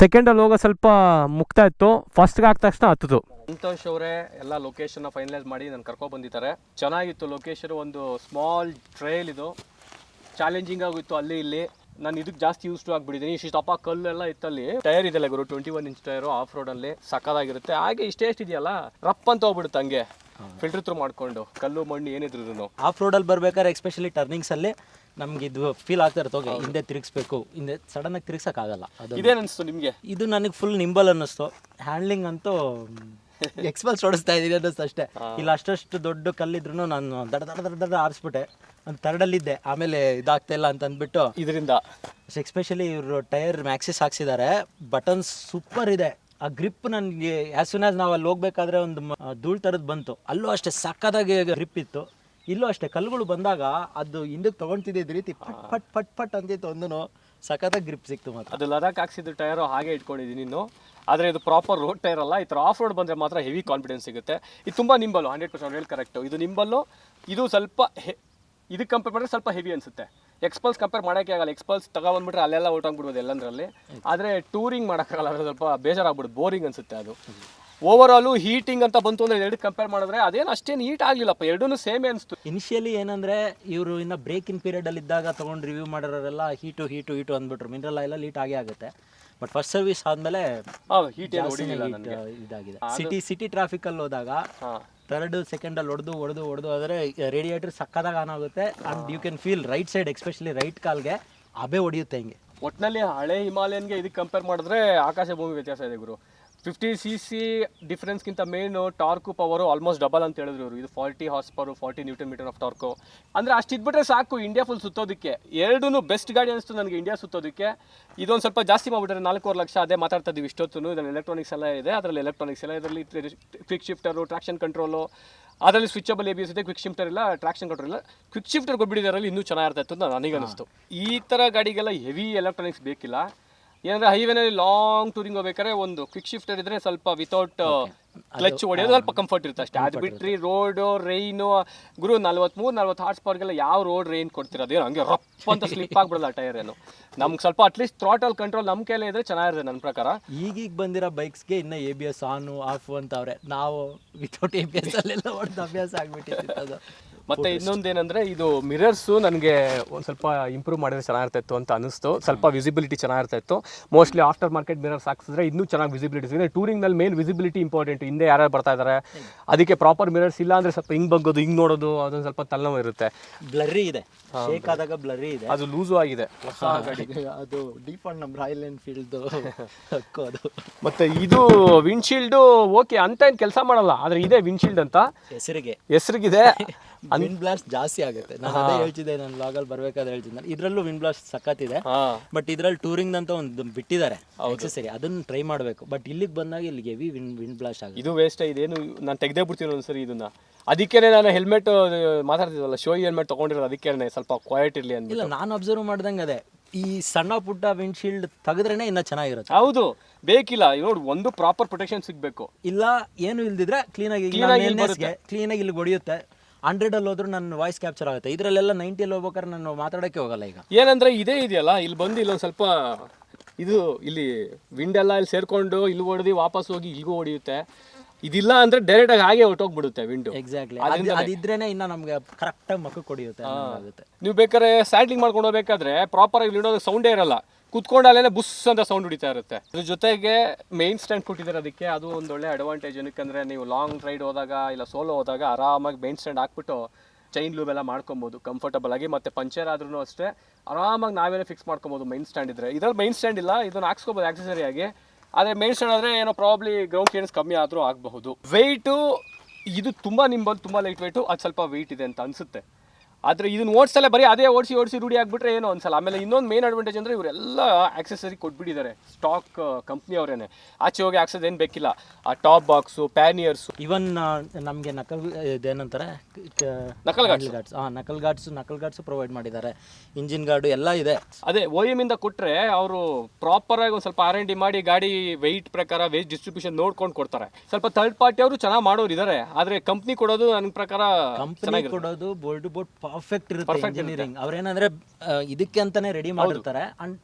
ಸೆಕೆಂಡಲ್ಲಿ ಹೋಗೋ ಸ್ವಲ್ಪ ಮುಕ್ತ ಇತ್ತು. ಫಸ್ಟ್ಗೆ ಹಾಕಿದ ತಕ್ಷಣ ಹತ್ತಿತು ಸಂತೋಷ್ ಅವರೇ ಎಲ್ಲ ಲೊಕೇಶನ್ ಫೈನಲೈಸ್ ಮಾಡಿ ನಾನು ಕರ್ಕೊ ಬಂದಿದ್ದಾರೆ. ಚೆನ್ನಾಗಿತ್ತು ಲೊಕೇಶನ್ ಒಂದು ಸ್ಮಾಲ್ ಟ್ರೈಲ್ ಇದು. ಚಾಲೆಂಜಿಂಗ್ ಆಗಿತ್ತು ಅಲ್ಲಿ ಇಲ್ಲಿ. ನಾನು ಇದಕ್ಕೆ ಜಾಸ್ತಿ ಯೂಸ್ ಟು ಆಗಿಬಿಟ್ಟಿದ್ದೀನಿ ಇಷ್ಟು ದಪ್ಪ ಕಲ್ಲೆಲ್ಲ ಇತ್ತಲ್ಲಿ. ಟೈರ್ ಇದೆಲ್ಲ ಗುರು twenty one inch tyre off ರೋಡಲ್ಲಿ ಸಕ್ಕದಾಗಿರುತ್ತೆ ಹಾಗೆ ಇಷ್ಟೇ ಇದೆಯಲ್ಲ? ರಪ್ ಅಂತ ಹೋಗ್ಬಿಡುತ್ತೆ ಹಂಗೆ. ಫಿಲ್ಟರ್ ತ್ರೂ ಮಾಡ್ಕೊಂಡು ಕಲ್ಲು ಮಣ್ಣು ಏನಿದ್ರು ಆಫ್ ರೋಡಲ್ಲಿ ಬರ್ಬೇಕಾದ್ರೆ ಎಸ್ಪೆಷಲಿ ಟರ್ನಿಂಗ್ಸಲ್ಲಿ ನಮ್ಗೆ ಇದು ಫೀಲ್ ಆಗ್ತಾ ಇರುತ್ತೆ ಹೋಗಿ ಹಿಂದೆ ತಿರುಗಿಸ್ಬೇಕು ಹಿಂದೆ ಸಡನ್ನಾಗಿ ತಿರ್ಗ್ಸಕ್ಕಾಗಲ್ಲ ಅದು ಇದೇನು ಅನಿಸ್ತು ನಿಮಗೆ? ಇದು ನನಗೆ ಫುಲ್ ನಿಂಬಲ್ ಅನ್ನಿಸ್ತು. ಹ್ಯಾಂಡ್ಲಿಂಗ್ ಅಂತೂ (laughs) ಎಕ್ಸ್ಪಲ್ಸ್ ಓಡಿಸ್ತಾ ಇದ್ದೀನಿ ಅನ್ನಿಸ್ತು ಅಷ್ಟೇ ಇಲ್ಲ ಅಷ್ಟಷ್ಟು ದೊಡ್ಡ ಕಲ್ಲಿದ್ರು ನಾನು ದಡ ದಡ ದಡ ದಡ ಆರಿಸ್ಬಿಟ್ಟೆ. ಒಂದು ತರ್ಡಲ್ಲಿದ್ದೆ ಆಮೇಲೆ ಇದಾಗ್ತಾ ಇಲ್ಲ ಅಂತ ಅಂದ್ಬಿಟ್ಟು ಇದರಿಂದ ಎಕ್ಸ್ಪೆಷಲಿ ಇವರು ಟೈರ್ ಮ್ಯಾಕ್ಸಿಸ್ ಹಾಕ್ಸಿದ್ದಾರೆ ಬಟನ್ಸ್ ಸೂಪರ್ ಇದೆ. ಆ ಗ್ರಿಪ್ ನನಗೆ ಆ್ಯಸ್ ಸೂನ್ ಆಸ್ ನಾವು ಅಲ್ಲಿ ಹೋಗ್ಬೇಕಾದ್ರೆ ಒಂದು ಧೂಳು ಥರದ್ದು ಬಂತು. ಅಲ್ಲೂ ಅಷ್ಟೇ ಸಕ್ಕದಾಗಿ ಗ್ರಿಪ್ ಇತ್ತು. ಇಲ್ಲೂ ಅಷ್ಟೇ ಕಲ್ಲುಗಳು ಬಂದಾಗ ಅದು ಹಿಂದಕ್ಕೆ ತೊಗೊಳ್ತಿದ್ದ ರೀತಿ ಪಟ್ ಪಟ್ ಪಟ್ ಪಟ್ ಅಂತಿತ್ತು ಒಂದು ಸಖತ್ತಾಗಿ ಗ್ರಿಪ್ ಸಿಕ್ತು ಮಾತ್ರ. ಅದು ಲದಾಖ್ ಹಾಕ್ಸಿದ್ದು ಟೈರು ಹಾಗೆ ಇಟ್ಕೊಂಡಿದ್ದೀನಿ ಇನ್ನು. ಆದರೆ ಇದು ಪ್ರಾಪರ್ ರೋಡ್ ಟೈರ್ ಅಲ್ಲ ಈ ಥರ ಆಫ್ ರೋಡ್ ಬಂದರೆ ಮಾತ್ರ ಹೆವಿ ಕಾನ್ಫಿಡೆನ್ಸ್ ಸಿಗುತ್ತೆ. ಇದು ತುಂಬ ನಿಂಬಲ್ಲು ಹಂಡ್ರೆಡ್ ಪರ್ಸೆಂಟ್ ಹೇಳಿ ಕರೆಕ್ಟು ಇದು ನಿಂಬಲ್ಲು ಇದು ಸ್ವಲ್ಪ ಹೆ ಇದಕ್ಕೆ ಕಂಪೇರ್ ಮಾಡಿದ್ರೆ ಸ್ವಲ್ಪ ಹೆವಿ ಅನಿಸುತ್ತೆ. ಎಕ್ಸ್ಪಲ್ಸ್ ಕಂಪೇರ್ ಮಾಡೋಕ್ಕೆ ಆಗಲ್ಲ. ಎಕ್ಸ್ಪಲ್ಸ್ ತಗೊಬಂದ್ಬಿಟ್ರೆ ಅಲ್ಲೆಲ್ಲ ಹೊಟ್ಟೋಗ್ಬಿಡ್ಬೋದು ಎಲ್ಲಂದ್ರಲ್ಲಿ. ಆದರೆ ಟೂರಿಂಗ್ ಮಾಡೋಕ್ಕಾಗಲ್ಲ ಅದು ಸ್ವಲ್ಪ ಬೇಜಾರಾಗ್ಬಿಡುತ್ತೆ. ಬೋರಿಂಗ್ ಅನಿಸುತ್ತೆ ಅದು. ಓವರ್ ಆಲು ಹೀಟಿಂಗ್ ಅಂತ ಬಂತು ಅಂದರೆ ಎರಡು ಕಂಪೇರ್ ಮಾಡಿದ್ರೆ ಅದೇನು ಅಷ್ಟೇನು ಹೀಟ್ ಆಗಲಿಲ್ಲಪ್ಪ. ಎರಡೂ ಸೇಮ್ ಅನಿಸ್ತು ಇನಿಷಿಯಲಿ ಏನಂದ್ರೆ ಇವರು ಇನ್ನ ಬ್ರೇಕಿಂಗ್ ಇನ್ ಪೀರಿಯಡ್ ಅಲ್ಲಿ ಇದ್ದಾಗ ತಗೊಂಡು ರಿವ್ಯೂ ಮಾಡಿರೋರೆಲ್ಲ ಹೀಟು ಹೀಟು ಹೀಟು ಅಂದ್ಬಿಟ್ರು. ಮಿನರಲ್ ಆಯಿಲ್ ಹೀಟ್ ಆಗೇ ಆಗುತ್ತೆ. ಬಟ್ ಫಸ್ಟ್ ಸರ್ವಿಸ್ ಆದ್ಮೇಲೆ ಹೀಟ್ ಇದಾಗಿದೆ. ಸಿಟಿ ಸಿಟಿ ಟ್ರಾಫಿಕ್ ಅಲ್ಲಿ ಹೋದಾಗ ಹಾಂ ಸೆಕೆಂಡಲ್ಲಿ ಹೊಡೆದು ಹೊಡೆದು ಹೊಡೆದು ಆದರೆ ರೇಡಿಯೇಟರ್ ಸಕ್ಕದಾಗ ಆನ್ ಆಗುತ್ತೆ. And you can feel right side especially right ಕಾಲ್ಗೆ ಅಬೆ ಹೊಡೆಯುತ್ತೆ ಹಿಂಗೆ. ಒಟ್ಟಿನಲ್ಲಿ ಹಳೆ ಹಿಮಾಲಯನ್ಗೆ ಇದಕ್ಕೆ ಕಂಪೇರ್ ಮಾಡಿದ್ರೆ ಆಕಾಶ ಭೂಮಿ ವ್ಯತ್ಯಾಸ ಇದೆ ಗುರು. Fifty C C ಡಿಫ್ರೆನ್ಸ್ಗಿಂತ main torque power almost double ಅಂತ ಹೇಳಿದ್ರು ಇವರು. ಇದು forty horse power forty newton metre of torque ಅಂದರೆ ಅಷ್ಟು ಇದ್ಬಿಟ್ರೆ ಸಾಕು ಇಂಡಿಯಾ ಫುಲ್ ಸುತ್ತೋದಕ್ಕೆ. ಎರಡೂ ಬೆಸ್ಟ್ ಗಾಡಿ ಅನಿಸ್ತು ನನಗೆ ಇಂಡಿಯಾ ಸುತ್ತೋದಕ್ಕೆ. ಇದೊಂದು ಸ್ವಲ್ಪ ಜಾಸ್ತಿ ಮಾಡಿಬಿಟ್ರೆ ನಾಲ್ಕೂವರೆ ಲಕ್ಷ ಅದೇ ಮಾತಾಡ್ತಾ ಇದ್ದೀವಿ ಇಷ್ಟೊತ್ತು ಇದರಲ್ಲಿ ಎಲೆಕ್ಟ್ರಾನಿಕ್ಸ್ ಎಲ್ಲ ಇದೆ ಅದರಲ್ಲಿ ಎಲೆಕ್ಟ್ರಾನಿಕ್ಸ್ ಎಲ್ಲ ಇದರಲ್ಲಿ ಕ್ವಿಕ್ ಶಿಫ್ಟರು ಟ್ರಾಕ್ಷನ್ ಕಂಟ್ರೋಲು ಅದರಲ್ಲಿ ಸ್ವಿಚಬಲ್ ಎ ಬಿ ಎಸ್ ಇದೆ ಕ್ವಿಕ್ ಶಿಫ್ಟರ್ ಇಲ್ಲ ಟ್ರಾಕ್ಷನ್ ಕಂಟ್ರೋಲ್ ಇಲ್ಲ. ಕ್ವಿಕ್ ಶಿಫ್ಟರ್ ಕೊಟ್ಬಿಟ್ಟಿದ್ದಾರಲ್ಲಿ ಇನ್ನೂ ಚೆನ್ನಾಗಿರ್ತಾ ಇತ್ತು ಅಂತ ನನಗೆ ಅನಿಸ್ತು ಈ ಥರ ಗಾಡಿಗೆಲ್ಲ ಹೆವಿ ಎಲೆಕ್ಟ್ರಾನಿಕ್ಸ್ ಬೇಕಿಲ್ಲ. ಏನಂದ್ರೆ ಹೈವೇನಲ್ಲಿ ಲಾಂಗ್ ಟೂರಿಂಗ್ ಹೋಗ್ಬೇಕಾದ್ರೆ ಒಂದು ಕ್ವಿಕ್ ಶಿಫ್ಟರ್ ಇದ್ರೆ ಸ್ವಲ್ಪ ವಿತೌಟ್ ಕ್ಲಚ್ ಹೊಡೆಯೋದು ಸ್ವಲ್ಪ ಕಂಫರ್ಟ್ ಇರುತ್ತೆ ಅಷ್ಟೇ. ಅದು ಬಿಟ್ರಿ ರೋಡ್ ರೈನು ಗುರು ನಲ್ವತ್ಮೂರು ನಲ್ವತ್ತು ಹಾರ್ಸ್ ಪವರ್ಗೆಲ್ಲ ಯಾವ ರೋಡ್ ರೈನ್ ಕೊಡ್ತಿರೋದು ಏನು ಹಂಗೆ ರಪ್ ಅಂತ ಸ್ಲಿಪ್ ಆಗ್ಬಿಡಲ್ಲ ಟೈರ್ ಏನು. ನಮ್ಗೆ ಸ್ವಲ್ಪ ಅಟ್ಲೀಸ್ಟ್ ಥ್ರಾಟಲ್ ಕಂಟ್ರೋಲ್ ನಮ್ಮ ಕೈಲೇ ಇದ್ರೆ ಚೆನ್ನಾಗಿರುತ್ತೆ ನನ್ನ ಪ್ರಕಾರ. ಈಗೀಗ ಬಂದಿರೋ ಬೈಕ್ಸ್ಗೆ ಇನ್ನ A B S on off ಅಂತವ್ರೆ ನಾವು ವಿತೌಟ್ ಎ ಬಿ ಎಸ್ ಅಲ್ಲೆಲ್ಲ ಹೊಡೆದು ಅಭ್ಯಾಸ ಆಗ್ಬಿಟ್ಟಿತ್ತು ಅದು. ಮತ್ತೆ ಇನ್ನೊಂದೇನಂದ್ರೆ ಇದು ಮಿರರ್ಸು ನನಗೆ ಒಂದು ಸ್ವಲ್ಪ ಇಂಪ್ರೂವ್ ಮಾಡಿದ್ರೆ ಚೆನ್ನಾಗಿರ್ತಾ ಇತ್ತು ಅಂತ ಅನಿಸ್ತು ಸ್ವಲ್ಪ ವಿಸಿಬಿಲಿಟಿ ಚೆನ್ನಾಗಿರ್ತಾ ಇತ್ತು. ಮೋಸ್ಟ್ಲಿ ಆಫ್ಟರ್ ಮಾರ್ಕೆಟ್ ಮಿರರ್ಸ್ ಹಾಕ್ಸಿದ್ರೆ ಇನ್ನೂ ಚೆನ್ನಾಗಿ ವಿಸಿಬಿಲಿಟಿ ಸಿಗುತ್ತೆ. ಟೂರಿಂಗ್ನಲ್ಲಿ ಮೇನ್ ವಿಸಿಬಿಲಿಟಿ ಇಂಪಾರ್ಟೆಂಟ್ ಹಿಂದೆ ಯಾರು ಬರ್ತಾ ಇದ್ದಾರೆ ಅದಕ್ಕೆ ಪ್ರಾಪರ್ ಮಿರರ್ಸ್ ಇಲ್ಲ ಅಂದ್ರೆ ಸ್ವಲ್ಪ ಹಿಂಗ್ ಬಗ್ಗೋದು ಹಿಂಗ್ ನೋಡೋದು ಅದೊಂದು ಸ್ವಲ್ಪ ತಲೆನೋವು ಇರುತ್ತೆ. ಬ್ಲರ್ರಿ ಇದೆ. ಶೇಕ್ ಆದಾಗ ಬ್ಲರ್ರಿ ಇದೆ. ಅದು ಲೂಸು ಆಗಿದೆ. ಅದು ಡೀಪ್ ಆನ್ ನಮ್ಮ ರಾಯಲ್ ಎನ್ಫೀಲ್ಡ್ ಅದು ಮತ್ತೆ ಇದು ವಿಂಡ್ಶೀಲ್ಡು ಓಕೆ ಅಂತ ಏನು ಕೆಲಸ ಮಾಡಲ್ಲ ಆದ್ರೆ ಇದೆ ವಿಂಡ್ಶೀಲ್ಡ್ ಅಂತ. ಹೆಸರಿಗೆ. ಹೆಸರಿಗಿದೆ. (laughs) ವಿಂಡ್ ಬ್ಲಾಸ್ಟ್ ಜಾಸ್ತಿ ಆಗುತ್ತೆ. ನಾನು ಅದೇ ಹೇಳ್ತಿದ್ದೆ ನಾನು ಲಾಗಲ್ಲಿ ಬರ್ಬೇಕಾದ್ರೆ ಹೇಳ್ತಿದ್ದೆ. ನಾನು ಇದರಲ್ಲೂ ವಿಂಡ್ ಬ್ಲಾಸ್ಟ್ ಸಖತ್ತಿದೆ. ಇದೆ ಬಟ್ ಇದ್ರಲ್ಲಿ ಟೂರಿಂಗ್ ಅಂತ ಒಂದು ಬಿಟ್ಟಿದ್ದಾರೆ. ಸರಿ ಅದನ್ನ ಟ್ರೈ ಮಾಡಬೇಕು. ಬಟ್ ಇಲ್ಲಿಗೆ ಬಂದಾಗ ಇಲ್ಲಿಗೆ ಹೆವಿ ವಿಂಡ್ ವಿಂಡ್ ಬ್ಲಾಸ್ಟ್ ಆಗುತ್ತೆ. ಇದು ವೇಸ್ಟ್ ಇದೇನು ನಾನು ತೆಗ್ದೇ ಬಿಡ್ತೀನಿ ಒಂದ್ಸರಿ ಇದನ್ನ. ಅದಕ್ಕೇನೆ ನಾನು ಹೆಲ್ಮೆಟ್ ಮಾತಾಡ್ತಿದ್ವಲ್ಲ ಶೋ ಹೆಲ್ಮೆಟ್ ತಗೊಂಡಿರೋದು ಅದಕ್ಕೇನೆ ಸ್ವಲ್ಪ ಕ್ವಾಲಿಟಿ ಇರಲಿ ಅಂತ ಇಲ್ಲ ನಾನು ಅಬ್ಸರ್ವ್ ಮಾಡ್ದಂಗೆ ಅದೇ. ಈ ಸಣ್ಣ ಪುಟ್ಟ ವಿಂಡ್ಶೀಲ್ಡ್ ತೆಗೆದ್ರೇನೆ ಇನ್ನೂ ಚೆನ್ನಾಗಿರುತ್ತೆ. ಹೌದು. ಬೇಕಿಲ್ಲ. ನೋಡಿ ಒಂದು ಪ್ರಾಪರ್ ಪ್ರೊಟೆಕ್ಷನ್ ಸಿಗಬೇಕು. ಇಲ್ಲ ಏನು ಇಲ್ದಿದ್ರೆ ಕ್ಲೀನಾಗಿ Clean ಆಗಿ ಇಲ್ಲಿ ಬರುತ್ತೆ. ಕ್ಲೀನಾಗಿ ಇಲ್ಲಿ ಹೊಡಿಯುತ್ತೆ. ಹಂಡ್ರೆಡ್ ಅಲ್ಲಿ ಹೋದ್ರೂ ನನ್ನ ವಾಯ್ಸ್ ಕ್ಯಾಪ್ಚರ್ ಆಗುತ್ತೆ. ಇದರಲ್ಲೆಲ್ಲ ನೈಂಟಿಯಲ್ಲಿ ಹೋಗ್ಬೇಕಾದ್ರೆ ನಾನು ಮಾತಾಡೋಕ್ಕೆ ಹೋಗಲ್ಲ ಈಗ. ಏನಂದ್ರೆ ಇದೇ ಇದೆಯಲ್ಲ ಇಲ್ಲಿ ಬಂದು ಇಲ್ಲೊಂದು ಸ್ವಲ್ಪ ಇದು ಇಲ್ಲಿ ವಿಂಡ್ ಎಲ್ಲ ಇಲ್ಲಿ ಸೇರ್ಕೊಂಡು ಇಲ್ಲಿ ಹೊಡೆದು ವಾಪಸ್ ಹೋಗಿ ಇಲ್ಲಿಗೂ ಹೊಡೆಯುತ್ತೆ. ಇದಿಲ್ಲ ಅಂದ್ರೆ ಡೈರೆಕ್ಟ್ ಆಗಿ ಹಾಗೆ ಹೊಟ್ಟೋಗ್ಬಿಡುತ್ತೆ ವಿಂಡು ಎಕ್ಸಾಕ್ಟ್ಲಿ ಅದಿದ್ರೇನೆ ಇನ್ನ ನಮ್ಗೆ ಕರೆಕ್ಟಾಗಿ ಮಕ್ಕ ಕೊಡಿಯುತ್ತೆ ಆಗುತ್ತೆ ನೀವು ಬೇಕಾದ್ರೆ ಸ್ಯಾಂಡ್ಲಿಂಗ್ ಮಾಡ್ಕೊಂಡು ಹೋಗ್ಬೇಕಾದ್ರೆ ಪ್ರಾಪರ್ ಆಗಿ ಇಡೋದು ಸೌಂಡೇ ಇರಲ್ಲ. ಕುತ್ಕೊಂಡು ಅಲ್ಲೇ ಬುಸ್ ಅಂತ ಸೌಂಡ್ ಹೊಡಿತಾ ಇರುತ್ತೆ. ಅದ್ರ ಜೊತೆಗೆ ಮೇನ್ ಸ್ಟ್ಯಾಂಡ್ ಕೊಟ್ಟಿದ್ದಾರೆ ಅದಕ್ಕೆ. ಅದು ಒಂದು ಒಳ್ಳೆ ಅಡ್ವಾಂಟೇಜ್ ಏನಕ್ಕಂದ್ರೆ ನೀವು ಲಾಂಗ್ ರೈಡ್ ಹೋದಾಗ ಇಲ್ಲ ಸೋಲೋ ಹೋದಾಗ ಆರಾಮಾಗಿ ಮೇನ್ ಸ್ಟ್ಯಾಂಡ್ ಹಾಕ್ಬಿಟ್ಟು ಚೈನ್ ಲೂಬ್ ಎಲ್ಲ ಮಾಡ್ಕೊಬೋದು. ಕಂಫರ್ಟಬಲ್ ಆಗಿ ಮತ್ತೆ ಪಂಚರ್ ಆದ್ರೂ ಅಷ್ಟೇ ಆರಾಮಾಗಿ ನಾವೇನೇ ಫಿಕ್ಸ್ ಮಾಡ್ಕೊಬೋದು ಮೈನ್ ಸ್ಟ್ಯಾಂಡ್ ಇದ್ರೆ. ಇದ್ರಲ್ಲಿ ಮೈನ್ ಸ್ಟ್ಯಾಂಡ್ ಇಲ್ಲ, ಇದನ್ನ ಹಾಕ್ಸ್ಕೊಬೋದು ಆಕ್ಸೆಸರಿ ಆಗಿ. ಆದರೆ ಮೈನ್ ಸ್ಟ್ಯಾಂಡ್ ಆದರೆ ಏನೋ ಪ್ರಾಬ್ಲಿ ಗ್ರೌಂಡ್ ಕ್ಲಿಯರೆನ್ಸ್ ಕಮ್ಮಿ ಆದರೂ ಆಗಬಹುದು. ವೆಯ್ಟು ಇದು ತುಂಬ ನಿಂಬಲ್ ತುಂಬ ಲೈಟ್ ವೆಯ್ಟು ಅದು ಸ್ವಲ್ಪ ವೆಯ್ಟ್ ಇದೆ ಅಂತ ಅನಿಸುತ್ತೆ. ಆದ್ರೆ ಇದನ್ನ ಓಡಿಸಲ್ಲೇ ಬರೀ ಅದೇ ಓಡಿಸಿ ಓಡಿಸಿ ರೂಢಿ ಆಗಿಬಿಟ್ರೆ ಏನೋ ಒಂದ್ಸಲ. ಆಮೇಲೆ ಇನ್ನೊಂದು ಮೇನ್ ಅಡ್ವಾಂಟೇಜ್ ಅಂದರೆ ಇವರೆಲ್ಲ ಆಕ್ಸೆಸರಿ ಕೊಟ್ಬಿಟ್ಟಿದ್ದಾರೆ. ಸ್ಟಾಕ್ ಕಂಪ್ನಿ ಅವರೇನೆ. ಆಚೆ ಹೋಗಿ ಆಕ್ಸಸ್ ಏನು ಬೇಕಿಲ್ಲ. ಆ ಟಾಪ್ ಬಾಕ್ಸು ಪ್ಯಾನಿಯರ್ಸ್ ಇವನ್ ನಮಗೆ ನಕಲ್ ಇದೇನಂತಾರೆ ನಕಲ್ ಗಾಡ್ಸ್. ಗಾರ್ಡ್ಸ್ ಹಾಂ knuckle guards knuckle guards provide ಮಾಡಿದ್ದಾರೆ. ಇಂಜಿನ್ ಗಾರ್ಡು ಎಲ್ಲ ಇದೆ. ಅದೇ ಓ ಎಂ ಇಂದ ಕೊಟ್ಟರೆ ಅವರು ಪ್ರಾಪರ್ ಆಗಿ ಒಂದು ಸ್ವಲ್ಪ ಆರ್ ಎನ್ ಡಿ ಮಾಡಿ ಗಾಡಿ ವೆಯ್ಟ್ ಪ್ರಕಾರ ವೇಸ್ಟ್ ಡಿಸ್ಟ್ರಿಬ್ಯೂಷನ್ ನೋಡ್ಕೊಂಡು ಕೊಡ್ತಾರೆ. ಸ್ವಲ್ಪ ಥರ್ಡ್ ಪಾರ್ಟಿ ಅವರು ಚೆನ್ನಾಗಿ ಮಾಡೋರು ಇದ್ದಾರೆ ಆದರೆ ಕಂಪ್ನಿ ಕೊಡೋದು ನನ್ನ ಪ್ರಕಾರ ಕಂಪ್ನಿ ಕೊಡೋದು ಬೋಲ್ಡ್ ಬೋಟ್ ಪರ್ಫೆಕ್ಟ್ ಇರುತ್ತೆ ಇಂಜಿನಿಯರಿಂಗ್ ಅವ್ರೇನಂದ್ರೆ ಆ, ಇದಕ್ಕೆ ಅಂತಾನೆ ರೆಡಿ ಮಾಡಿರ್ತಾರೆ. And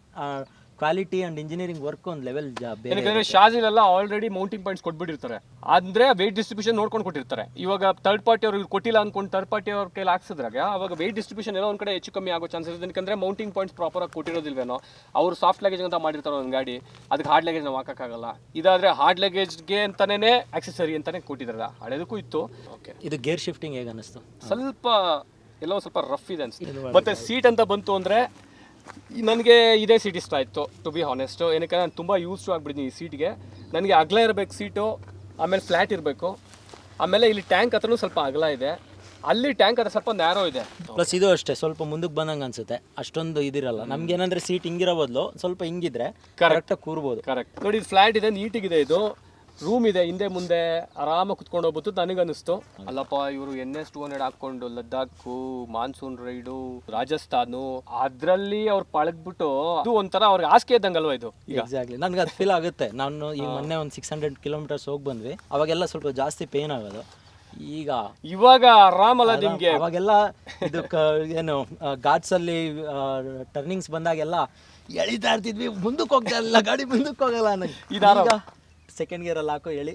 quality and engineering work ಒಂದು ಲೆವೆಲ್ ಬೇರೆ ಏನಂದ್ರೆ ಶಾಜಿಲ್ ಎಲ್ಲ ಆಲ್ರೆಡಿ ಮೌಂಟಿಂಗ್ ಪಾಯಿಂಟ್ಸ್ ಕೊಟ್ಬಿಟ್ಟಿರ್ತಾರೆ. ಅಂದ್ರೆ ವೇಟ್ ಡಿಸ್ಟ್ರಿಬ್ಯೂಷನ್ ನೋಡ್ಕೊಂಡು ಕೊಟ್ಟಿರ್ತಾರೆ. ಇವಾಗ ಥರ್ಡ್ ಪಾರ್ಟಿ ಅವ್ರಿಗೆ ಕೊಟ್ಟಿಲ್ಲ ಅನ್ಕೊಂಡು ಥರ್ಡ್ ಪಾರ್ಟಿ ಅವ್ರ ಕೈಲಿ ಹಾಕ್ಸಿದ್ರಾಗ ಅವಾಗ ವೇಟ್ ಡಿಸ್ಟ್ರಿಬ್ಯೂಷನ್ ಎಲ್ಲ ಒಂದ್ ಕಡೆ ಹೆಚ್ಚು ಕಮ್ಮಿ ಆಗೋ ಚಾನ್ಸಸ್ ಇದೆ ಯಾಕಂದ್ರೆ ಮೌಂಟಿಂಗ್ ಪಾಯಿಂಟ್ಸ್ ಪ್ರಾಪರ್ ಆಗಿ ಕೊಟ್ಟಿರೋದಿಲ್ವೇನೋ ಅವ್ರು ಸಾಫ್ಟ್ ಲಗೇಜ್ ಅಂತ ಮಾಡಿರ್ತಾರೆ ಒಂದು ಗಾಡಿ ಅದಕ್ಕೆ ಹಾರ್ಡ್ ಲಗೇಜ್ ನಾವು ಹಾಕಕ್ಕಾಗಲ್ಲ. ಇದಾದ್ರೆ ಹಾರ್ಡ್ ಲಗೇಜ್ಗೆ ಅಂತಾನೆ ಆಕ್ಸೆಸರಿ ಅಂತಾನೆ ಕೊಟ್ಟಿದ್ದಾರೆ. ಹಳೆದಕ್ಕೂ ಇತ್ತು. ಓಕೆ ಇದು ಗೇರ್ ಶಿಫ್ಟಿಂಗ್ ಹೇಗೆ ಅನ್ನಿಸ್ತು? ಸ್ವಲ್ಪ ಎಲ್ಲೋ ಸ್ವಲ್ಪ ರಫ್ ಇದೆ ಅನ್ಸುತ್ತೆ. ಮತ್ತೆ ಸೀಟ್ ಅಂತ ಬಂತು ಅಂದ್ರೆ ನನಗೆ ಇದೇ ಸೀಟ್ ಇಷ್ಟ ಆಯಿತು ಟು ಬಿ ಹಾನೆಸ್ಟು ಏನಕ್ಕೆ ನಾನು ತುಂಬ ಯೂಸ್ ಟು ಆಗ್ಬಿಟ್ಟಿದ್ದೀನಿ ಈ ಸೀಟ್ಗೆ ನನಗೆ ಅಗಲ ಇರಬೇಕು ಸೀಟು ಆಮೇಲೆ ಫ್ಲ್ಯಾಟ್ ಇರಬೇಕು. ಆಮೇಲೆ ಇಲ್ಲಿ ಟ್ಯಾಂಕ್ ಹತ್ರನೂ ಸ್ವಲ್ಪ ಅಗಲ ಇದೆ. ಅಲ್ಲಿ ಟ್ಯಾಂಕ್ ಹತ್ರ ಸ್ವಲ್ಪ ನ್ಯಾರೋ ಇದೆ. ಪ್ಲಸ್ ಇದು ಅಷ್ಟೇ ಸ್ವಲ್ಪ ಮುಂದಕ್ಕೆ ಬಂದಂಗೆ ಅನ್ಸುತ್ತೆ. ಅಷ್ಟೊಂದು ಇದಿರಲ್ಲ. ನಮ್ಗೆ ಏನಂದ್ರೆ ಸೀಟ್ ಹಿಂಗಿರೋ ಬದಲು ಸ್ವಲ್ಪ ಹಿಂಗಿದ್ರೆ ಕರೆಕ್ಟಾಗಿ ಕೂರ್ಬೋದು. ಕರೆಕ್ಟ್ ನೋಡಿ ಇದು ಫ್ಲ್ಯಾಟ್ ಇದೆ ನೀಟಿಗಿದೆ ಇದು. ರೂಮ್ ಇದೆ ಹಿಂದೆ ಮುಂದೆ ಆರಾಮಾಗಿ ಕುತ್ಕೊಂಡು ಹೋಗ್ಬೋದು ನನಗನ್ನಿಸ್ತು. ಅಲ್ಲಪ್ಪ ಇವರು ಎನ್ ಎಸ್ ಟೂ ಹಂಡ್ರೆಡ್ ಹಾಕೊಂಡು ಲದ್ದಾಖು ಮಾನ್ಸೂನ್ ರೈಡು ರಾಜಸ್ಥಾನು ಅದ್ರಲ್ಲಿ ಅವ್ರು ಪಳಗ್ಬಿಟ್ಟು ಇದು ಒಂಥರ ಅವ್ರಿಗೆ ಹಾಸಿಗೆ ಇದ್ದಂಗಲ್ವಾ ಇದು? ಈಗ. ಎಕ್ಸಾಕ್ಟ್ಲಿ ನನ್ಗೆ ಅದು ಫೀಲ್ ಆಗುತ್ತೆ. ನಾನು ಈ ಮೊನ್ನೆ ಒಂದು ಸಿಕ್ಸ್ ಹಂಡ್ರೆಡ್ ಕಿಲೋಮೀಟರ್ಸ್ ಹೋಗಿ ಬಂದ್ವಿ. ಅವಾಗೆಲ್ಲ ಸ್ವಲ್ಪ ಜಾಸ್ತಿ ಪೇನ್ ಆಗೋದು. ಈಗ ಇವಾಗ ಆರಾಮಲ್ಲ ನಿಮ್ಗೆ? ಅವಾಗೆಲ್ಲ ಇದು ಕ ಏನು ಘಾಟ್ಸ್ ಅಲ್ಲಿ ಟರ್ನಿಂಗ್ಸ್ ಬಂದಾಗೆಲ್ಲ ಎಳಿತಾ ಇರ್ತಿದ್ವಿ. ಮುಂದಕ್ಕೆ ಹೋಗ್ತಾ ಇಲ್ಲ ಗಾಡಿ ಮುಂದಕ್ಕೆ ಹೋಗಲ್ಲ ನನಗೆ ಈಗ ಸೆಕೆಂಡ್ ಗೇರ್ ಅಲ್ಲಿ ಹಾಕೋ ಹೇಳಿ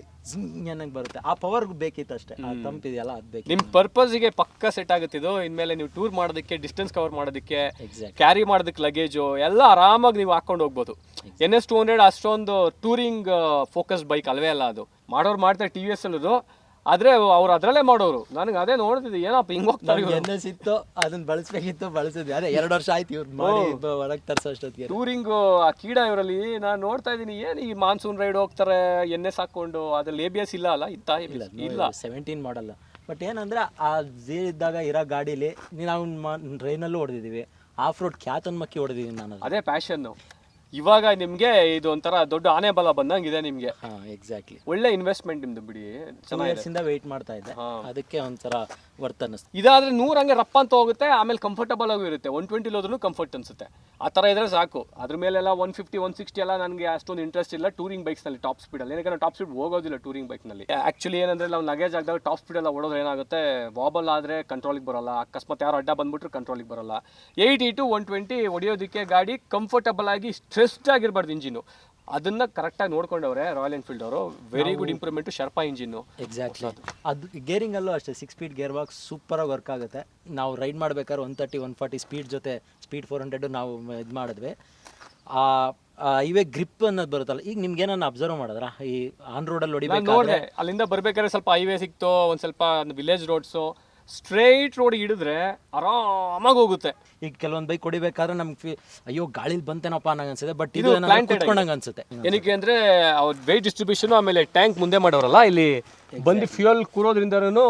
ಚೆನ್ನಾಗಿ ಬರುತ್ತೆ. ಆ ಪವರ್ ಬೇಕಿತ್ತು ಅಷ್ಟೇ. ಆ ತಂಪಿದೆಯಲ್ಲ ಅದು ಬೇಕು ನಿಮ್ ಪರ್ಪಸ್ಗೆ ಪಕ್ಕ ಸೆಟ್ ಆಗುತ್ತೆ ಇದು. ಇನ್ಮೇಲೆ ನೀವು ಟೂರ್ ಮಾಡೋದಕ್ಕೆ ಡಿಸ್ಟೆನ್ಸ್ ಕವರ್ ಮಾಡೋದಕ್ಕೆ ಎಕ್ಸಾಕ್ಟ್ ಕ್ಯಾರಿ ಮಾಡೋದಕ್ಕೆ ಲಗೇಜು ಎಲ್ಲ ಆರಾಮಾಗಿ ನೀವು ಹಾಕೊಂಡು ಹೋಗ್ಬೋದು. ಎನ್ ಎಸ್ ಟೂ ಹಂಡ್ರೆಡ್ ಅಷ್ಟೊಂದು ಟೂರಿಂಗ್ ಫೋಕಸ್ ಬೈಕ್ ಅಲ್ವೇ ಅಲ್ಲ ಅದು. ಮಾಡೋರು ಮಾಡ್ತಾರೆ ಟಿ ವಿ ಎಸ್ ಅಲ್ಲದು. ಆದ್ರೆ ಅವ್ರು ಅದ್ರಲ್ಲೇ ಮಾಡೋರು. ನನಗೆ ಅದೇ ನೋಡ್ತಿದ್ದೆ ಏನಪ್ಪ ಹಿಂಗ್ ಹೋಗ್ತಾರೆ ಇವ್ರು? ಎನ್ ಎಸ್ ಇತ್ತು ಅದನ್ನ ಬಳಸ್ಬೇಕಿತ್ತು ಬಳಸಿದ್ವಿ. ಅದೇ ಎರಡು ವರ್ಷ ಆಯ್ತು ಇವ್ರು ಮಾಡಿ ಒಳಗೆ ತರ್ಸೋ ಅಷ್ಟೊತ್ತಿಗೆ. ಟೂರಿಂಗ್ ಆ ಕೀಡ ಇವರಲ್ಲಿ ನಾನು ನೋಡ್ತಾ ಇದ್ದೀನಿ ಏನು ಈ ಮಾನ್ಸೂನ್ ರೈಡ್ ಹೋಗ್ತಾರೆ ಎನ್ ಎಸ್ ಹಾಕೊಂಡು ಅದ್ರಲ್ಲಿ ಎ ಬಿ ಎಸ್ ಇಲ್ಲ ಅಲ್ಲ? ಇತ್ತ ಇಲ್ಲ ಸೆವೆಂಟೀನ್ ಮಾಡಲ್ಲ ಬಟ್ ಏನಂದ್ರೆ ಆ ಜೀ ಇದ್ದಾಗ ಇರೋ ಗಾಡೀಲಿ ನಾವು ಟ್ರೈನಲ್ಲೂ ಹೊಡೆದಿದ್ದೀವಿ ಆಫ್ ರೋಡ್ ಖ್ಯಾತನ್ ಮಕ್ಕಿ ಹೊಡೆದಿದ್ದೀನಿ ನಾನು ಅದೇ ಪ್ಯಾಷನ್ ಇವಾಗ ನಿಮ್ಗೆ ಇದು ಒಂಥರ ದೊಡ್ಡ ಆನೆ ಬಲ ಬಂದಂಗಿದೆ ನಿಮ್ಗೆ. ಹಾ ಎಕ್ಸಾಕ್ಟ್ಲಿ ಒಳ್ಳೆ ಇನ್ವೆಸ್ಟ್ಮೆಂಟ್ ನಿಮ್ದು ಬಿಡಿ. ಚೆನ್ನಾಗಿದೆ. ಇಂದ ವೆಯ್ಟ್ ಮಾಡ್ತಾ ಇದ್ದೆ. ಅದಕ್ಕೆ ಒಂಥರ ವರ್ತ್ ಅನ್ನಿಸ್ತು. ಇದಾದ್ರೆ ನೂರು ಹಂಗೆ ರಪ್ಪ ಅಂತ ಹೋಗುತ್ತೆ, ಆಮೇಲೆ ಕಂಫರ್ಟಬಲ್ ಆಗೂ ಇರುತ್ತೆ. ಒನ್ ಟ್ವೆಂಟಿ ಹೋದ್ರೂ ಕಂಫರ್ಟ್ ಅನ್ಸುತ್ತೆ. ಆ ಥರ ಇದ್ರೆ ಸಾಕು. ಅದ್ರ ಮೇಲೆಲ್ಲ ಒನ್ ಫಿಫ್ಟಿ ಒನ್ ಸಿಕ್ಸ್ಟಿ ಎಲ್ಲ ನನಗೆ ಅಷ್ಟೊಂದು ಇಂಟ್ರೆಸ್ಟ್ ಇಲ್ಲ. ಟೂರಿಂಗ್ ಬೈಕ್ಸ್ನಲ್ಲಿ ಟಾಪ್ ಸ್ಪೀಡಲ್ಲಿ ಏನಕ್ಕೆ ಟಾಪ್ ಸ್ಪೀಡ್ ಹೋಗೋದಿಲ್ಲ ಟೂರಿಂಗ್ ಬೈಕ್ನಲ್ಲಿ ಆ್ಯಕ್ಚುಲಿ ಏನಂದ್ರೆ ನಾವು ಲಗೇಜ್ ಆಗಿದಾಗ ಟಾಪ್ ಸ್ಪೀಡ್ ಎಲ್ಲ ಓಡೋದ್ರೆ ಏನಾಗುತ್ತೆ ವಾಬಲ್ ಆದರೆ ಕಂಟ್ರೋಲಿಗೆ ಬರೋಲ್ಲ. ಅಕಸ್ಮಾತ್ ಯಾರು ಅಡ್ಡ ಬಂದ್ಬಿಟ್ರೆ ಕಂಟ್ರೋಲಿಗೆ ಬರೋಲ್ಲ. ಏಯ್ಟಿ ಟು ಒನ್ ಟ್ವೆಂಟಿ ಹೊಡಿಯೋದಕ್ಕೆ ಗಾಡಿ ಕಂಫರ್ಟಬಲ್ ಆಗಿ ಸ್ಟ್ರೆಸ್ಡ್ ಆಗಿರಬಾರ್ದು ಇಂಜಿನು ಅದನ್ನ ಕರೆಕ್ಟಾಗಿ ನೋಡ್ಕೊಂಡವ್ರೆ ರಾಯಲ್ ಎನ್ಫೀಲ್ಡ್ ಅವರು. Very good improvement Sherpa engine exactly ಅದು ಗೇರಿಂಗ್ ಅಲ್ಲೂ ಅಷ್ಟೇ ಸಿಕ್ಸ್ ಸ್ಪೀಡ್ ಗೇರ್ ಬಾಕ್ಸ್ ಸೂಪರಾಗಿ ವರ್ಕ್ ಆಗುತ್ತೆ. ನಾವು ರೈಡ್ ಮಾಡ್ಬೇಕಾದ್ರೆ one thirty one forty speed ಜೊತೆ ಸ್ಪೀಡ್ ಫೋರ್ ಹಂಡ್ರೆಡ್ ನಾವು ಇದು ಮಾಡಿದ್ವಿ. ಆ ಹೈವೇ ಗ್ರಿಪ್ ಅನ್ನೋದು ಬರುತ್ತಲ್ಲ ಈಗ ನಿಮ್ಗೆ ಏನನ್ನ ಅಬ್ಸರ್ವ್ ಮಾಡಿದ್ರ? ಈ ಆನ್ ರೋಡಲ್ಲಿ ಹೊಡಿಬೇಕು ನೋಡಿದೆ ಅಲ್ಲಿಂದ ಬರ್ಬೇಕಾದ್ರೆ ಸ್ವಲ್ಪ ಹೈವೇ ಸಿಕ್ತು ಒಂದ್ ಸ್ವಲ್ಪ ವಿಲೇಜ್ ರೋಡ್ಸು ಸ್ಟ್ರೈಟ್ ರೋಡ್ ಹಿಡಿದ್ರೆ ಆರಾಮಾಗಿ ಹೋಗುತ್ತೆ. ಈಗ ಕೆಲವೊಂದು ಬೈಕ್ ಹೊಡಿಬೇಕಾದ್ರೆ ನಮ್ಗೆ ಅಯ್ಯೋ ಗಾಳಿಲಿ ಬಂತೇನಪ್ಪ ಅನ್ನಂಗೆ ಅನ್ಸುತ್ತೆ ಬಟ್ ಇದು ಕುತ್ಕೊಂಡಂಗೆ ಅನ್ಸುತ್ತೆ. ಏನಕ್ಕೆ ಅಂದ್ರೆ ಅವ್ರ ವೇಟ್ ಡಿಸ್ಟ್ರಿಬ್ಯೂಷನ್ ಆಮೇಲೆ ಟ್ಯಾಂಕ್ ಮುಂದೆ ಮಾಡೋರಲ್ಲ ಇಲ್ಲಿ ಬಂದು ಫ್ಯೂಯಲ್ ಕೂರೋದ್ರಿಂದನೂ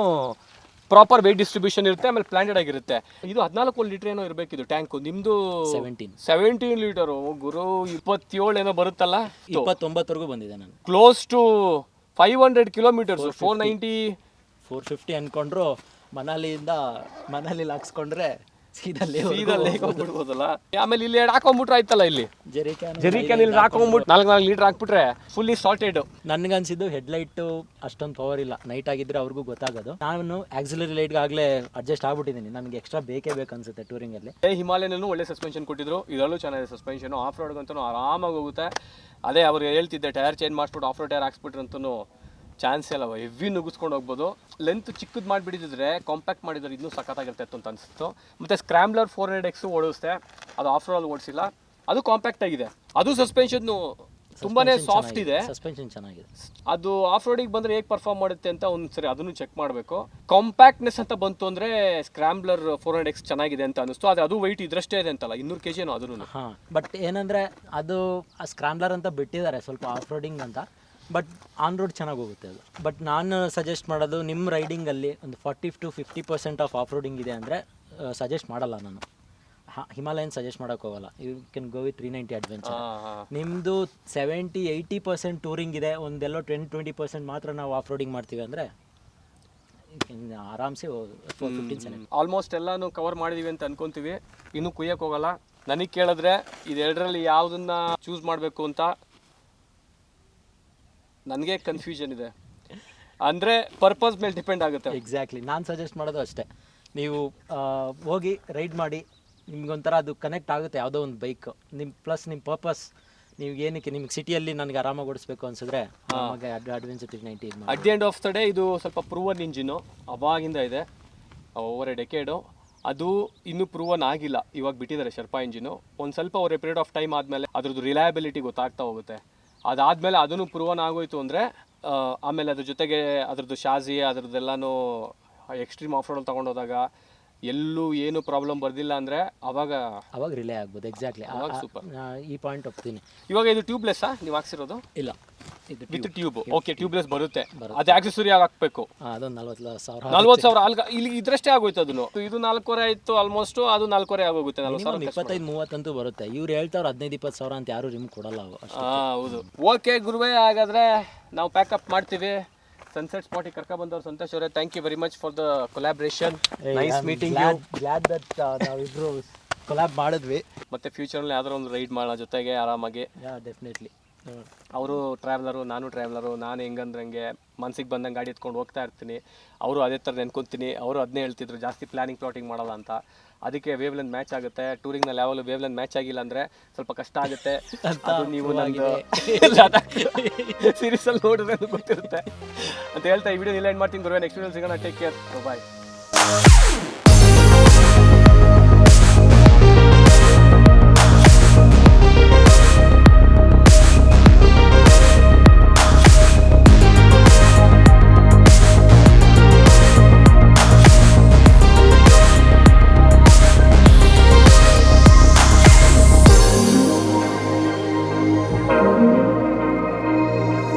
ಪ್ರಾಪರ್ ವೇಟ್ ಡಿಸ್ಟ್ರಿಬ್ಯೂಷನ್ ಇರುತ್ತೆ ಆಮೇಲೆ ಪ್ಲಾಂಟೆಡ್ ಆಗಿರುತ್ತೆ. ಇದು ಹದಿನಾಲ್ಕು ಲೀಟರ್ ಏನೋ ಇರಬೇಕಿದು ಟ್ಯಾಂಕು ನಿಮ್ದು ಸೆವೆಂಟೀನ್ ಸೆವೆಂಟೀನ್ ಲೀಟರು ಗುರು ಇಪ್ಪತ್ತೇಳು ಏನೋ ಬರುತ್ತಲ್ಲ? ಇಪ್ಪತ್ತೊಂಬತ್ತರೆಗೂ ಬಂದಿದೆ ನಾನು. Close to five hundred kilometres four ninety four fifty ಅನ್ಕೊಂಡ್ರು ಮನಾಲಿಯಿಂದ ಮನಾಲಿಲಿ ಹಾಕ್ಸ್ಕೊಂಡ್ರೆ ಸೀದಾ ಸೀದಾ ಲೇಕ್ ಹೋಗ್ಬಿಡ್ಬೋದಲ್ಲ? ಆಮೇಲೆ ಇಲ್ಲಿ ಎರಡು ಹಾಕೊಂಡ್ಬಿಟ್ರೆ ಆಯ್ತಲ್ಲ ಇಲ್ಲಿ? ಜರಿಕನ್ ಇಲ್ಲಿ ಹಾಕೊಂಡ್ಬಿಟ್ಟು ನಾಲ್ಕು ನಾಲ್ಕು ಲೀಟರ್ ಹಾಕ್ಬಿಟ್ರೆ ಫುಲ್ಲಿ ಸಾರ್ಟೆಡ್ ನನ್ಗನ್ಸಿದ್ದು ಹೆಡ್ಲೈಟ್ ಅಷ್ಟೊಂದು ಪವರ್ ಇಲ್ಲ. ನೈಟ್ ಆಗಿದ್ರೆ ಅವ್ರಿಗೂ ಗೊತ್ತಾಗೋದು. ನಾನು ಆಕ್ಸಿಲರಿ ಲೈಟ್ಗೆ ಆಗಲೇ ಅಡ್ಜಸ್ಟ್ ಆಗ್ಬಿಟ್ಟಿದ್ದೀನಿ ನನಗೆ ಎಕ್ಸ್ಟ್ರಾ ಬೇಕೇ ಬೇಕು ಅನ್ಸುತ್ತೆ ಟೂರಿಂಗಲ್ಲಿ ಹಿಮಾಲಯನಲ್ಲೂ ಒಳ್ಳೆ ಸಸ್ಪೆನ್ಷನ್ ಕೊಟ್ಟಿದ್ರು. ಇದರಲ್ಲೂ ಚೆನ್ನಾಗಿದೆ ಸಸ್ಪೆನ್ಷನ್ ಆಫ್ ರೋಡ್ ಅಂತ ಆರಾಮಾಗಿ ಹೋಗುತ್ತೆ. ಅದೇ ಅವ್ರು ಹೇಳ್ತಿದ್ದೆ ಟೈರ್ ಚೇಂಜ್ ಮಾಡಿಸ್ಬಿಟ್ಟು ಆಫ್ ರೋಡ್ ಟೈರ್ ಹಾಕ್ಸ್ಬಿಟ್ರಂತೂ ಚಾನ್ಸ್ ಇಲ್ಲವ ಹೆವಿ ನುಗ್ಗಿಸ್ಕೊಂಡು ಹೋಗ್ಬೋದು. ಲೆಂತ್ ಚಿಕ್ಕದು ಮಾಡಿಬಿಟ್ಟಿದ್ರೆ ಕಾಂಪ್ಯಾಕ್ಟ್ ಮಾಡಿದ್ರೆ ಇನ್ನೂ ಸಖತ್ತಾಗಿರ್ತಿತ್ತು ಅಂತ ಅನಿಸ್ತು ಮತ್ತು ಸ್ಕ್ರಾಮ್ಲರ್ ಫೋರ್ ಹಂಡ್ರೆಡ್ ಎಕ್ಸು ಓಡಿಸುತ್ತೆ ಅದು ಆಫ್ ರೋಲ್ ಓಡಿಸಿಲ್ಲ. ಅದು ಕಾಂಪ್ಯಾಕ್ಟ್ ಆಗಿದೆ. ಅದು ಸಸ್ಪೆನ್ಷನ್ನು ತುಂಬಾನೇ ಸಾಫ್ಟ್ ಇದೆ. ಸಸ್ಪೆನ್ಷನ್ ಚೆನ್ನಾಗಿದೆ. ಅದು ಆಫ್ ರೋಡಿಗೆ ಬಂದ್ರೆ ಹೇಗೆ ಪರ್ಫಾರ್ಮ್ ಮಾಡುತ್ತೆ ಅಂತ ಒಂದ್ಸರಿ ಅದನ್ನು ಚೆಕ್ ಮಾಡಬೇಕು. ಕಾಂಪ್ಯಾಕ್ಟ್ನೆಸ್ ಅಂತ ಬಂತು ಅಂದ್ರೆ ಸ್ಕ್ರಾಂಬ್ಲರ್ ಫೋರ್ ಹಂಡ್ರೆಡ್ ಎಕ್ಸ್ ಚೆನ್ನಾಗಿದೆ ಅಂತ ಅನಿಸ್ತು. ಆದ್ರೆ ಅದು ವೈಟ್ ಇದ್ರಷ್ಟೇ ಇದೆ ಅಂತಲ್ಲ ಇನ್ನೂರು ಕೆ ಏನೋ ಅದನ್ನು ಹಾಂ ಬಟ್ ಏನಂದರೆ ಅದು ಸ್ಕ್ರಾಂಬ್ಲರ್ ಅಂತ ಬಿಟ್ಟಿದ್ದಾರೆ ಸ್ವಲ್ಪ ಆಫ್ ರೋಡಿಂಗ್ ಅಂತ. ಬಟ್ ಆನ್ ರೋಡ್ ಚೆನ್ನಾಗಿ ಹೋಗುತ್ತೆ ಅದು. ಬಟ್ ನಾನು ಸಜೆಸ್ಟ್ ಮಾಡೋದು ನಿಮ್ಮ ರೈಡಿಂಗಲ್ಲಿ ಒಂದು forty to fifty percent of off roading ಇದೆ ಅಂದರೆ ಸಜೆಸ್ಟ್ ಮಾಡಲ್ಲ ನಾನು. ಹಿಮಾಲಯನ್ ಸಜೆಸ್ಟ್ ಮಾಡೋಕೆ ಹೋಗಲ್ಲ. You can go with three ninety adventure ನಿಮ್ಮದು ಸೆವೆಂಟಿ ಏಯ್ಟಿ ಪರ್ಸೆಂಟ್ ಟೂರಿಂಗ್ ಇದೆ ಒಂದೆಲ್ಲೋ ಟೆನ್ ಟ್ವೆಂಟಿ ಪರ್ಸೆಂಟ್ ಮಾತ್ರ ನಾವು ಆಫ್ ರೋಡಿಂಗ್ ಮಾಡ್ತೀವಿ ಅಂದರೆ ಆರಾಮ್ಸೆ ಫೋರ್ ಫಿಫ್ಟೀನ್ ಸೆವೆನ್ ಆಲ್ಮೋಸ್ಟ್ ಎಲ್ಲಾನು ಕವರ್ ಮಾಡಿದೀವಿ ಅಂತ ಅನ್ಕೊಂತೀವಿ. ಇನ್ನೂ ಕುಯ್ಯಕ್ಕೆ ಹೋಗಲ್ಲ. ನನಗೆ ಕೇಳಿದ್ರೆ ಇದೆರಡರಲ್ಲಿ ಯಾವುದನ್ನ ಚೂಸ್ ಮಾಡಬೇಕು ಅಂತ ನನಗೆ ಕನ್ಫ್ಯೂಷನ್ ಇದೆ. ಅಂದರೆ ಪರ್ಪಸ್ ಮೇಲೆ ಡಿಪೆಂಡ್ ಆಗುತ್ತೆ. ಎಕ್ಸಾಕ್ಟ್ಲಿ ನಾನು ಸಜೆಸ್ಟ್ ಮಾಡೋದು ಅಷ್ಟೇ. ನೀವು ಆ, ಹೋಗಿ ರೈಡ್ ಮಾಡಿ ನಿಮ್ಗೊಂಥರ ಅದು ಕನೆಕ್ಟ್ ಆಗುತ್ತೆ ಯಾವುದೋ ಒಂದು ಬೈಕ್ ನಿಮ್ಮ ಪ್ಲಸ್ ನಿಮ್ಮ ಪರ್ಪಸ್ ನೀವು ಏನಕ್ಕೆ ನಿಮ್ಗೆ ಸಿಟಿಯಲ್ಲಿ ನನಗೆ ಆರಾಮಾಗಿ ಓಡಿಸ್ಬೇಕು ಅನ್ಸಿದ್ರೆ ಅಡ್ವೆಂಚರ್ ಟಿ ನೈಂಟಿ ಇದು at the end of the day ಇದು ಸ್ವಲ್ಪ ಪ್ರೂವನ್ ಇಂಜಿನು ಅವಾಗಿಂದ ಇದೆ. ಓವರ್ ಎ ಡೆಕೇಡು ಅದು ಇನ್ನೂ ಪ್ರೂವನ್ ಆಗಿಲ್ಲ. ಇವಾಗ ಬಿಟ್ಟಿದ್ದಾರೆ ಶರ್ಪಾ ಇಂಜಿನು ಒಂದು ಸ್ವಲ್ಪ ಅವರ ಪೀರಿಯಡ್ ಆಫ್ ಟೈಮ್ ಆದಮೇಲೆ ಅದ್ರದ್ದು ರಿಲಯಬಿಲಿಟಿ ಗೊತ್ತಾಗ್ತಾ ಹೋಗುತ್ತೆ. ಅದಾದಮೇಲೆ ಅದನ್ನು ಪ್ರೂವನ್ ಆಗೋಯ್ತು ಅಂದರೆ ಆಮೇಲೆ ಅದ್ರ ಜೊತೆಗೆ ಅದ್ರದ್ದು ಶಾಜಿ ಅದ್ರದ್ದೆಲ್ಲನೂ ಎಕ್ಸ್ಟ್ರೀಮ್ ಆಫ್ ರೋಡಲ್ಲಿ ತೊಗೊಂಡೋದಾಗ ಎಲ್ಲೂ ಏನು ಪ್ರಾಬ್ಲಮ್ ಬರ್ದಿಲ್ಲ ಅಂದರೆ ಅವಾಗ ಅವಾಗ ರಿಲೇ ಆಗ್ಬೋದು ಎಕ್ಸಾಕ್ಟ್ಲಿ ಅವಾಗ ಸೂಪರ್ ಈ ಪಾಯಿಂಟ್ ಹೋಗ್ತೀನಿ ಇವಾಗ ಇದು ಟ್ಯೂಬ್ಲೆಸ್ಸಾ ನೀವು ಹಾಕ್ಸಿರೋದು? ಇಲ್ಲ. ಇದು ವಿತ್ ಟ್ಯೂಬ್. ಓಕೆ ಟ್ಯೂಬ್ಲೆಸ್ ಬರುತ್ತೆ. ಅದು ಆಕ್ಸೆಸರಿ ಆಗಿ ಹಾಕ್ಬೇಕು. ನಲ್ವತ್ ಅದೊಂದು ನಲ್ವತ್ತು ಸಾವಿರ ನಲ್ವತ್ತು ಸಾವಿರ ಅಲ್ಗ ಇಲ್ಲಿ ಇದ್ರಷ್ಟೇ ಆಗೋಯ್ತು ಅದನ್ನು. ಇದು ನಾಲ್ಕೂವರೆ ಆಯ್ತು ಆಲ್ಮೋಸ್ಟ್ ಅದು ನಾಲ್ಕೂವರೆ ಆಗೋಗುತ್ತೆ ನಲ್ವತ್ತು ಸಾವಿರ ಇಪ್ಪತ್ತೈದು ಮೂವತ್ತಂತೂ ಬರುತ್ತೆ. ಇವ್ರು ಹೇಳ್ತಾವ್ರು ಹದಿನೈದು ಇಪ್ಪತ್ತು ಸಾವಿರ ಅಂತ ಯಾರು ರಿಮ್ ಕೊಡಲ್ಲ ಹೌದು. ಓಕೆ ಗುರುವೇ ಹಾಗಾದ್ರೆ ನಾವು ಪ್ಯಾಕಪ್ ಮಾಡ್ತೀವಿ. ಸನ್ಸೆಟ್ ಸ್ಪಾಟಿಗೆ ಕರ್ಕೊ ಬಂದವರು ಸಂತೋಷ್ ಅವರೇ thank you very much for the collaboration nice meeting glad that ನಾವಿಬ್ರು ಕೊಲಾಬ್ ಮಾಡಿದ್ವಿ. ಮತ್ತೆ ಫ್ಯೂಚರ್ ಅಲ್ಲಿ ಯಾವ್ದಾರ ಒಂದು ರೈಡ್ ಮಾಡೋ ಜೊತೆಗೆ ಆರಾಮಾಗಿ. ಡೆಫಿನೆಟ್ಲಿ ಅವರು ಟ್ರಾವೆಲರು ನಾನು ಟ್ರಾವೆಲರು ನಾನು ಹೆಂಗಂದ್ರಂಗೆ ಮನ್ಸಿಗೆ ಬಂದಂಗೆ ಗಾಡಿ ಎತ್ಕೊಂಡು ಹೋಗ್ತಾ ಇರ್ತೀನಿ. ಅವರು ಅದೇ ಥರ ನೆನ್ಕೊಂತೀನಿ. ಅವರು ಅದನ್ನೇ ಹೇಳ್ತಿದ್ರು ಜಾಸ್ತಿ ಪ್ಲಾನಿಂಗ್ ಪ್ಲಾಟಿಂಗ್ ಮಾಡಲ್ಲ ಅಂತ. ಅದಕ್ಕೆ ವೇವ್ ಲೆಂತ್ ಮ್ಯಾಚ್ ಆಗುತ್ತೆ ಟೂರಿಂಗ್ನಲ್ಲಿ ಯಾವಾಗಲೂ ವೇವ್ ಲೆಂತ್ ಮ್ಯಾಚ್ ಆಗಿಲ್ಲ ಅಂದರೆ ಸ್ವಲ್ಪ ಕಷ್ಟ ಆಗುತ್ತೆ. (laughs) ಅದು ನೀವು ನಂದು ಸೀರೀಸಲ್ಲಿ (laughs) ನೋಡಿದ್ರೆ ಗೊತ್ತಿರುತ್ತೆ. ಅಂತ ಹೇಳ್ತಾ ಈ ವಿಡಿಯೋ ಇಲ್ಲ ಎಂಡ್ ಮಾಡ್ತೀನಿ ಬರುವ ನೆಕ್ಸ್ಟ್ ವಿಡಿಯೋ ಸಿಗೋಣ. Take care bye